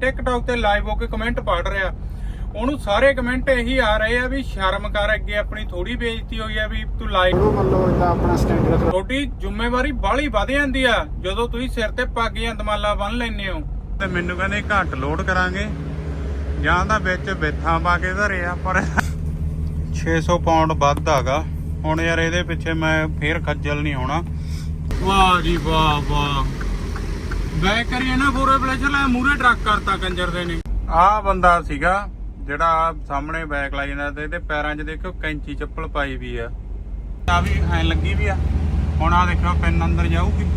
TikTok ਤੇ live ਹੋ ਕੇ comment ਪੜ ਰਿਹਾ। ਉਹਨੂੰ ਸਾਰੇ ਕਮੈਂਟ ਇਹੀ ਆ ਰਹੇ ਆ ਵੀ ਸ਼ਰਮ ਕਰ ਅੱਗੇ ਆਪਣੀ ਥੋੜੀ ਬੇਇੱਜ਼ਤੀ ਹੋਈ ਆ ਵੀ ਤੂੰ ਲਾਈਵ ਉਹ ਮੰਨ ਲਓ ਇਦਾਂ ਆਪਣਾ ਸਟੈਂਡਰਡ ਤੁਹਾਡੀ ਜ਼ਿੰਮੇਵਾਰੀ ਬਾਹਲੀ ਵਧ ਜਾਂਦੀ ਆ ਜਦੋਂ ਤੁਸੀਂ ਸਿਰ ਤੇ ਪੱਗ ਜਾਂ ਦਮਾਲਾ ਬੰਨ ਲੈਂਦੇ ਹੋ। ਤੇ ਮੈਨੂੰ ਕਹਿੰਦੇ ਘੱਟ ਲੋਡ ਕਰਾਂਗੇ। ਜਾਂ ਤਾਂ ਵਿੱਚ ਬੈਠਾਂ ਪਾ ਕੇ ਧਰੇ ਆ ਪਰ 600 ਪਾਉਂਡ ਵੱਧ ਆਗਾ। ਹੁਣ ਯਾਰ ਇਹਦੇ ਪਿੱਛੇ ਮੈਂ ਫੇਰ ਖੱਜਲ ਨਹੀਂ ਹੋਣਾ। ਵਾਹ ਜੀ ਵਾਹ ਵਾਹ। ਬੈਕ ਕਰੀਏ ਨਾ ਪੂਰੇ ਪਲੇਸ਼ਰ ਲੈ ਮੂਰੇ ਟਰੱਕ ਕਰਤਾ ਕੰਜਰ ਦੇ ਨੇ। ਆਹ ਬੰਦਾ ਸੀਗਾ, ਜਿਹੜਾ ਸਾਹਮਣੇ ਬੈਕ ਲਾਈ ਜਾਂਦਾ ਤੇ ਇਹਦੇ ਪੈਰਾਂ 'ਚ ਦੇਖੋ ਕੈਂਚੀ ਚੱਪਲ ਪਾਈ ਵੀ ਆ। ਆ ਵੀ ਐ ਲੱਗੀ ਵੀ ਆ। ਹੁਣ ਆ ਦੇਖੋ ਪੈਨ ਅੰਦਰ ਜਾਊਗੀ।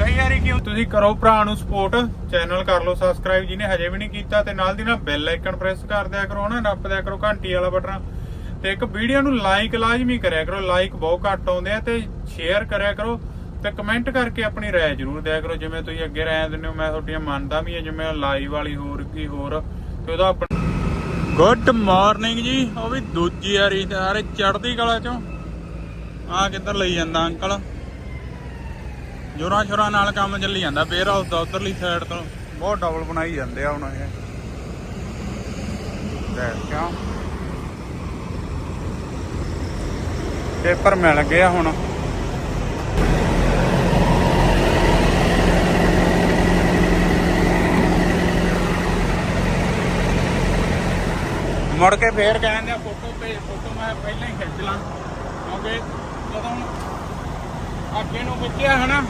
ਕਈ ਵਾਰੀ ਕਿਉਂ ਤੁਸੀਂ ਕਰੋ ਭਰਾ ਨੂੰ ਸਪੋਰਟ ਚੈਨਲ ਕਰ ਲਓ ਸਬਸਕ੍ਰਾਈਬ ਜਿਹਨੇ ਹਜੇ ਵੀ ਨਹੀਂ ਕੀਤਾ ਤੇ ਨਾਲ ਦੀ ਨਾਲ ਬੈਲ ਆਈਕਨ ਪ੍ਰੈਸ ਕਰ ਦਿਆ ਕਰੋ ਨਾ ਨੱਪ ਦਿਆ ਕਰੋ, ਘੰਟੀ ਵਾਲਾ ਬਟਨ। ਤੇ ਇੱਕ ਵੀਡੀਓ ਨੂੰ ਲਾਈਕ ਲਾਜ਼ਮੀ ਕਰਿਆ ਕਰੋ ਲਾਈਕ ਬਹੁਤ ਘੱਟ ਆਉਂਦੇ ਆ ਤੇ ਸ਼ੇਅਰ ਕਰਿਆ ਕਰੋ। ਤੇ ਕਮੈਂਟ ਕਰਕੇ ਆਪਣੀ ਰਾਏ ਜ਼ਰੂਰ ਦਿਆ ਕਰੋ। ਜਿਵੇਂ ਤੁਸੀਂ ਅੱਗੇ ਰਾਏ ਦਿੰਦੇ ਹੋ ਮੈਂ ਤੁਹਾਡੀਆਂ ਮੰਨਦਾ ਵੀ ਹਾਂ ਜਿਵੇਂ ਲਾਈਵ ਵਾਲੀ ਹੋਰ ਕੀ ਹੋਰ ਤੇ ਉਹਦਾ ਗੁੱਡ ਮਾਰਨਿੰਗ ਜੀ ਉਹ ਵੀ ਦੂਜੀ ਵਾਰੀ ਸਾਰੇ ਚੜਦੀ ਕਲਾ ਚੋਂ। ਆ ਕਿੱਧਰ ਲਈ ਜਾਂਦਾ ਅੰਕਲ? ਜੋਰਾਂ ਸ਼ੋਰਾਂ ਨਾਲ ਕੰਮ ਚੱਲੀ ਜਾਂਦਾ ਵੇਅਰ ਹਾਊਸ ਦਾ ਉਧਰਲੀ ਸਾਈਡ ਤੋਂ। ਬਹੁਤ ਡਬਲ ਬਣਾਈ ਜਾਂਦੇ ਆ ਹੁਣ ਇਹ। ਦੇਖ ਕਿਉਂ? ਪੇਪਰ ਮਿਲ ਗਿਆ ਹੁਣ। ਮੁੜ ਕੇ ਫੇਰ ਕਹਿੰਦੇ ਆ ਫੋਟੋ ਭੇਜ ਫੋਟੋ ਮੈਂ ਪਹਿਲਾਂ ਹੀ ਖਿੱਚ ਲਾਂ। ਕਿਉਂਕਿ ਜਦੋਂ ਅੱਗੇ ਨੂੰ ਖਿੱਚਿਆ ਹਨਾ,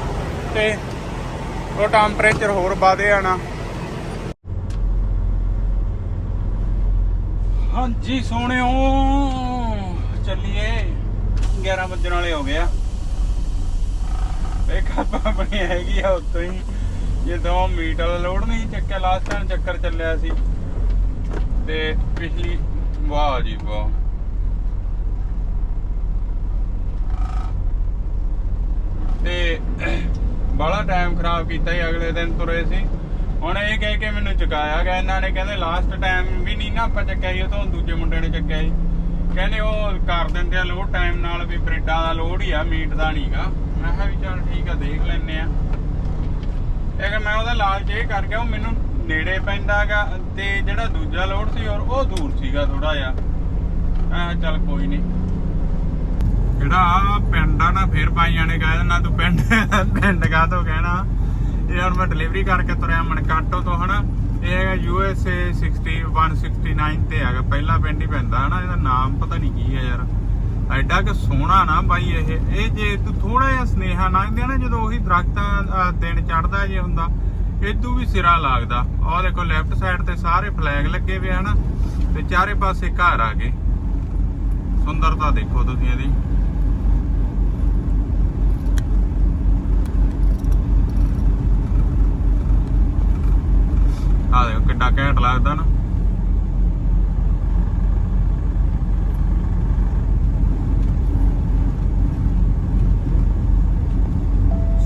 ਤੇ ਉਹ ਟੈਂਪਰੇਚਰ ਹੋਰ ਵਧੇ ਆਣਾ ਹਾਂਜੀ, ਸੋਹਣਿਓ, ਚੱਲੀਏ। 11 ਵਜਣ ਵਾਲੇ ਹੋ ਗਏ ਆ। ਵੇਖ ਆਪਾਂ ਆਪਣੀ ਹੈਗੀ ਆ ਉੱਤੋਂ ਹੀ। ਜਦੋਂ ਮੀਟ ਵਾਲਾ ਲੋਡ ਨਹੀਂ ਚੱਕਿਆ ਲਾਸਟ ਟਾਈਮ ਚੱਕਰ ਚੱਲਿਆ ਸੀ। ਤੇ ਪਿਛਲੀ ਵਾਹ ਜੀ ਵਾਹ। ਤੇ ਬੜਾ ਟਾਈਮ ਖਰਾਬ ਕੀਤਾ ਹੀ ਅਗਲੇ ਦਿਨ ਤੁਰੇ ਸੀ। ਹੁਣ ਇਹ ਕਹਿ ਕੇ ਮੈਨੂੰ ਚੁਕਾਇਆ ਗਿਆ, ਇਹਨਾਂ ਨੇ ਕਹਿੰਦੇ ਲਾਸਟ ਟਾਈਮ ਵੀ ਨਹੀਂ ਨਾ ਆਪਾਂ ਚੱਕਿਆ ਸੀ ਉਹ ਤੋਂ ਦੂਜੇ ਮੁੰਡੇ ਨੇ ਚੱਕਿਆ ਸੀ ਕਹਿੰਦੇ ਉਹ ਕਰ ਦਿੰਦੇ ਆ ਲੋਡ ਟਾਈਮ ਨਾਲ ਵੀ ਬ੍ਰੇਡਾਂ ਦਾ ਲੋਡ ਹੀ ਆ ਮੀਟ ਦਾ ਨਹੀਂਗਾ ਮੈਂ ਕਿਹਾ ਵੀ ਚੱਲ ਠੀਕ ਆ, ਦੇਖ ਲੈਨੇ ਆ। ਇਹ ਕਿ ਮੈਂ ਉਹਦਾ ਲਾਲਚ ਇਹ ਕਰ ਗਿਆ ਉਹ ਮੈਨੂੰ ਨੇੜੇ ਪੈਂਦਾਗਾ ਤੇ ਜਿਹੜਾ ਦੂਜਾ ਲੋਡ ਸੀ ਔਰ ਉਹ ਦੂਰ ਸੀਗਾ ਥੋੜਾ ਜਿਹਾ। ਆ ਚੱਲ ਕੋਈ ਨਹੀਂ ਜਿਹੜਾ ਆ ਪਿੰਡ ਆ ਨਾ, ਫਿਰ ਭਾਈਆਂ ਨੇ ਕਹਿ ਦੇਣਾ ਤੂੰ ਪਿੰਡ ਪਿੰਡ ਕਾ ਤੋਂ ਕਹਿਣਾ? ਇਹ ਹੁਣ ਮੈਂ ਡਿਲੀਵਰੀ ਕਰਕੇ ਤੁਰਿਆ ਮਨਕਾਟੋ ਤੋਂ, ਹਨਾ? ਇਹ ਹੈਗਾ ਯੂ ਐਸ ਏ 6169 ਤੇ ਹੈਗਾ। ਪਹਿਲਾ ਪਿੰਡ ਹੀ ਪੈਂਦਾ, ਹਨਾ? ਇਹਦਾ ਨਾਮ ਪਤਾ ਨਹੀਂ ਕੀ ਹੈ ਯਾਰ। ਐਡਾ ਕਿ ਸੋਹਣਾ ਨਾ ਬਾਈ ਇਹ। ਇਹ ਜੇ ਤੂੰ ਥੋੜਾ ਜਿਹਾ ਸਨੇਹਾ ਲੰਘਦੇ ਨਾ, ਜਦੋਂ ਉਹੀ ਦਰਖਤਾਂ ਦਿਨ ਚੜਦਾ ਜੇ ਹੁੰਦਾ ਇਦੋਂ ਵੀ ਸਿਰਾ ਲੱਗਦਾ। ਆਹ ਦੇਖੋ ਲੈਫਟ ਸਾਈਡ ਤੇ ਸਾਰੇ ਫਲੈਗ ਲੱਗੇ ਹੋਏ ਹਨਾ ਤੇ ਚਾਰੇ ਪਾਸੇ ਘਰ ਆ ਗਏ। ਸੁੰਦਰਤਾ ਦੇਖੋ ਤੁਸੀਂ ਇਹਦੀ। ਆ ਦੇਖੋ, ਕਿੱਡਾ ਘੈਂਟ ਲੱਗਦਾ ਨਾ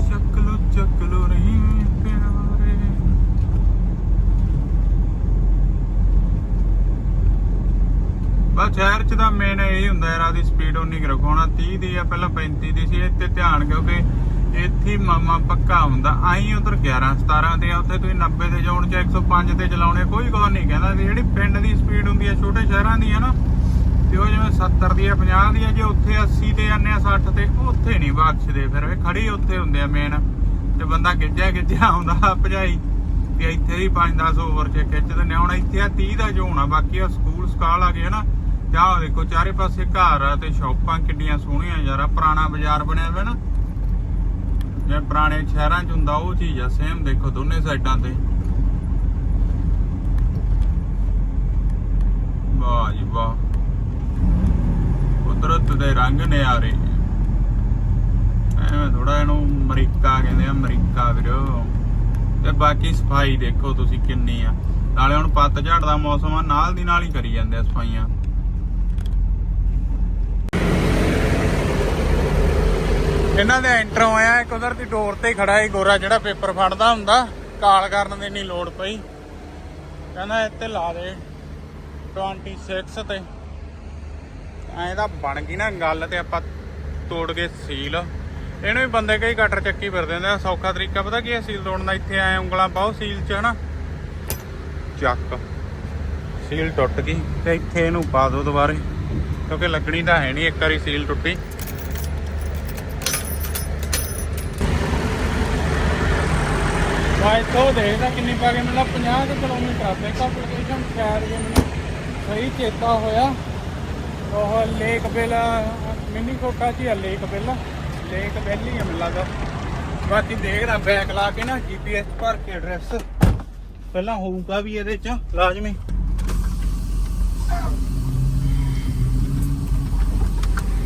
ਚੱਕ ਲੋ ਚੱਕ ਲੋ ਰਹੀ ਪਿਆਰੇ ਬਸ ਸ਼ਹਿਰ ਚ ਤਾਂ ਮੇਨ ਇਹ ਹੁੰਦਾ ਯਾਰ ਆਦੀ ਸਪੀਡ ਉਨੀ ਕੁ ਰੱਖੋ, ਹੁਣ 30 ਦੀ ਆ, ਪਹਿਲਾਂ 35 ਦੀ ਸੀ, ਇੱਥੇ ਧਿਆਨ ਕਿਉਂਕਿ ਇੱਥੇ ਮਾਮਾ ਪੱਕਾ ਹੁੰਦਾ। ਆਈ ਉਧਰ 11 17 ਤੇ ਆ, ਉੱਥੇ ਤੁਸੀਂ 90 ਤੇ ਜਾਉਣ ਚ 105 ਤੇ ਚਲਾਉਣੇ, ਕੋਈ ਗੌਰ ਨਹੀਂ ਕਹਿੰਦਾ। ਜਿਹੜੀ ਪਿੰਡ ਦੀ ਸਪੀਡ ਹੁੰਦੀ ਆ, ਛੋਟੇ ਸ਼ਹਿਰਾਂ ਦੀ ਆ ਨਾ, ਤੇ ਉਹ ਜਿਵੇਂ 70 ਦੀ ਆ 50 ਦੀ ਆ, ਜੇ ਉੱਥੇ 80 ਤੇ ਜਾਂਦੇ ਆ 60 ਤੇ ਉਹ ਉੱਥੇ ਨਹੀਂ ਬਖਸ਼ਦੇ ਫਿਰ। ਇਹ ਖੜੀ ਉੱਥੇ ਹੁੰਦੇ ਆ ਮੇਨ ਤੇ ਬੰਦਾ ਗਿੱਜਿਆ ਗਿੱਜਿਆ ਆਉਂਦਾ ਭਜਾਈ ਤੇ ਇੱਥੇ ਹੀ 5-10 ਓਵਰ ਚ ਖਿੱਚ ਦਿੰਦੇ ਆ। ਹੁਣ ਇੱਥੇ ਆ 30 ਦਾ ਜ਼ੋਨ ਆ, ਬਾਕੀ ਆ ਸਕੂਲ ਸਕਾਲ ਆ ਗਏ ਹਨਾ। ਤੇ ਆਹ ਦੇਖੋ ਚਾਰੇ ਪਾਸੇ ਘਰ ਆ ਤੇ ਸ਼ਾਪਾਂ ਕਿੰਨੀਆਂ ਸੋਹਣੀਆਂ ਯਾਰ ਪੁਰਾਣਾ ਬਾਜ਼ਾਰ ਬਣਿਆ ਹੋਇਆ ਨਾ। ਜਿਵੇਂ ਪੁਰਾਣੇ ਸ਼ਹਿਰਾਂ 'ਚ ਹੁੰਦਾ, ਉਹ ਚੀਜ਼ ਆ ਸੇਮ ਦੇਖੋ ਦੋਨੇ ਸਾਈਡਾਂ ਤੇ। ਵਾਹ ਜੀ ਵਾਹ। ਕੁਦਰਤ ਦੇ ਰੰਗ ਨਿਆਰੇ। ਐਵੇਂ ਥੋੜਾ ਇਹਨੂੰ ਅਮਰੀਕਾ ਕਹਿੰਦੇ ਆ, ਅਮਰੀਕਾ ਵੀਰੋ। ਤੇ ਬਾਕੀ ਸਫ਼ਾਈ ਦੇਖੋ ਤੁਸੀਂ ਕਿੰਨੀ ਆ। ਨਾਲੇ ਹੁਣ ਪੱਤ ਝੜ ਦਾ ਮੌਸਮ ਆ, ਨਾਲ ਦੀ ਨਾਲ ਹੀ ਕਰੀ ਜਾਂਦੇ ਆ ਸਫਾਈਆਂ। ਇਹਨਾਂ ਦੇ ਐਂਟਰ ਹੋਇਆ ਇੱਕ ਉਧਰ ਦੀ ਡੋਰ ਤੇ ਖੜਾ ਹੈ ਗੋਰਾ, ਜਿਹੜਾ ਪੇਪਰ ਫੜਦਾ ਹੁੰਦਾ, ਕਾਲ ਕਰਨ ਦੀ ਨਹੀਂ ਲੋੜ ਪਈ। ਕਹਿੰਦਾ, ਇੱਥੇ ਲਾ ਦੇ 26 ਤੇ। ਐਂ ਤਾਂ ਬਣ ਗਈ ਨਾ ਗੱਲ ਤੇ ਆਪਾਂ ਤੋੜ ਕੇ ਸੀਲ। ਇਹਨੂੰ ਵੀ ਬੰਦੇ ਕਈ ਕਟਰ ਚੱਕੀ ਫਿਰਦੇ ਆ, ਸੌਖਾ ਤਰੀਕਾ ਪਤਾ ਕੀ ਹੈ ਸੀਲ ਤੋੜਨ ਦਾ? ਇੱਥੇ ਆਏ ਉਂਗਲਾਂ ਪਾਓ ਸੀਲ 'ਚ, ਹਨਾ? ਚੱਕ। ਸੀਲ ਟੁੱਟ ਗਈ ਤੇ ਇੱਥੇ ਇਹਨੂੰ ਪਾ ਦਿਓ ਦੁਬਾਰੇ, ਕਿਉਂਕਿ ਲੱਗਣੀ ਤਾਂ ਹੈ ਨਹੀਂ, ਇੱਕ ਵਾਰੀ ਸੀਲ ਟੁੱਟੀ। ਵਾਈ ਤੋਂ ਦੇਖਦਾ ਕਿੰਨੀ ਪਾ ਕੇ ਮਿਲਾ 50 ਕੁ ਕਿਲੋਮੀਟਰ ਆ ਬੈਕ ਐਪਲੀਕੇਸ਼ਨ ਸ਼ਾਇਦ ਜੇ ਮੈਨੂੰ ਸਹੀ ਚੇਤਾ ਹੋਇਆ। ਉਹ ਲੇਕ ਬਿਲ, ਮਿੰਨੀ ਕੋਟਾ ਚ ਆ, ਲੇਕ ਬਿਲ। ਲੇਕ ਬਿਲ ਆ ਮੈਨੂੰ ਲੱਗਦਾ। ਬਾਕੀ ਦੇਖਦਾ ਬੈਕ ਲਾ ਕੇ ਨਾ ਜੀਪੀਐਸ ਭਰ ਕੇ ਐਡਰੈਸ ਪਹਿਲਾਂ ਹੋਊਗਾ ਵੀ ਇਹਦੇ ਚ, ਲਾਜ਼ਮੀ।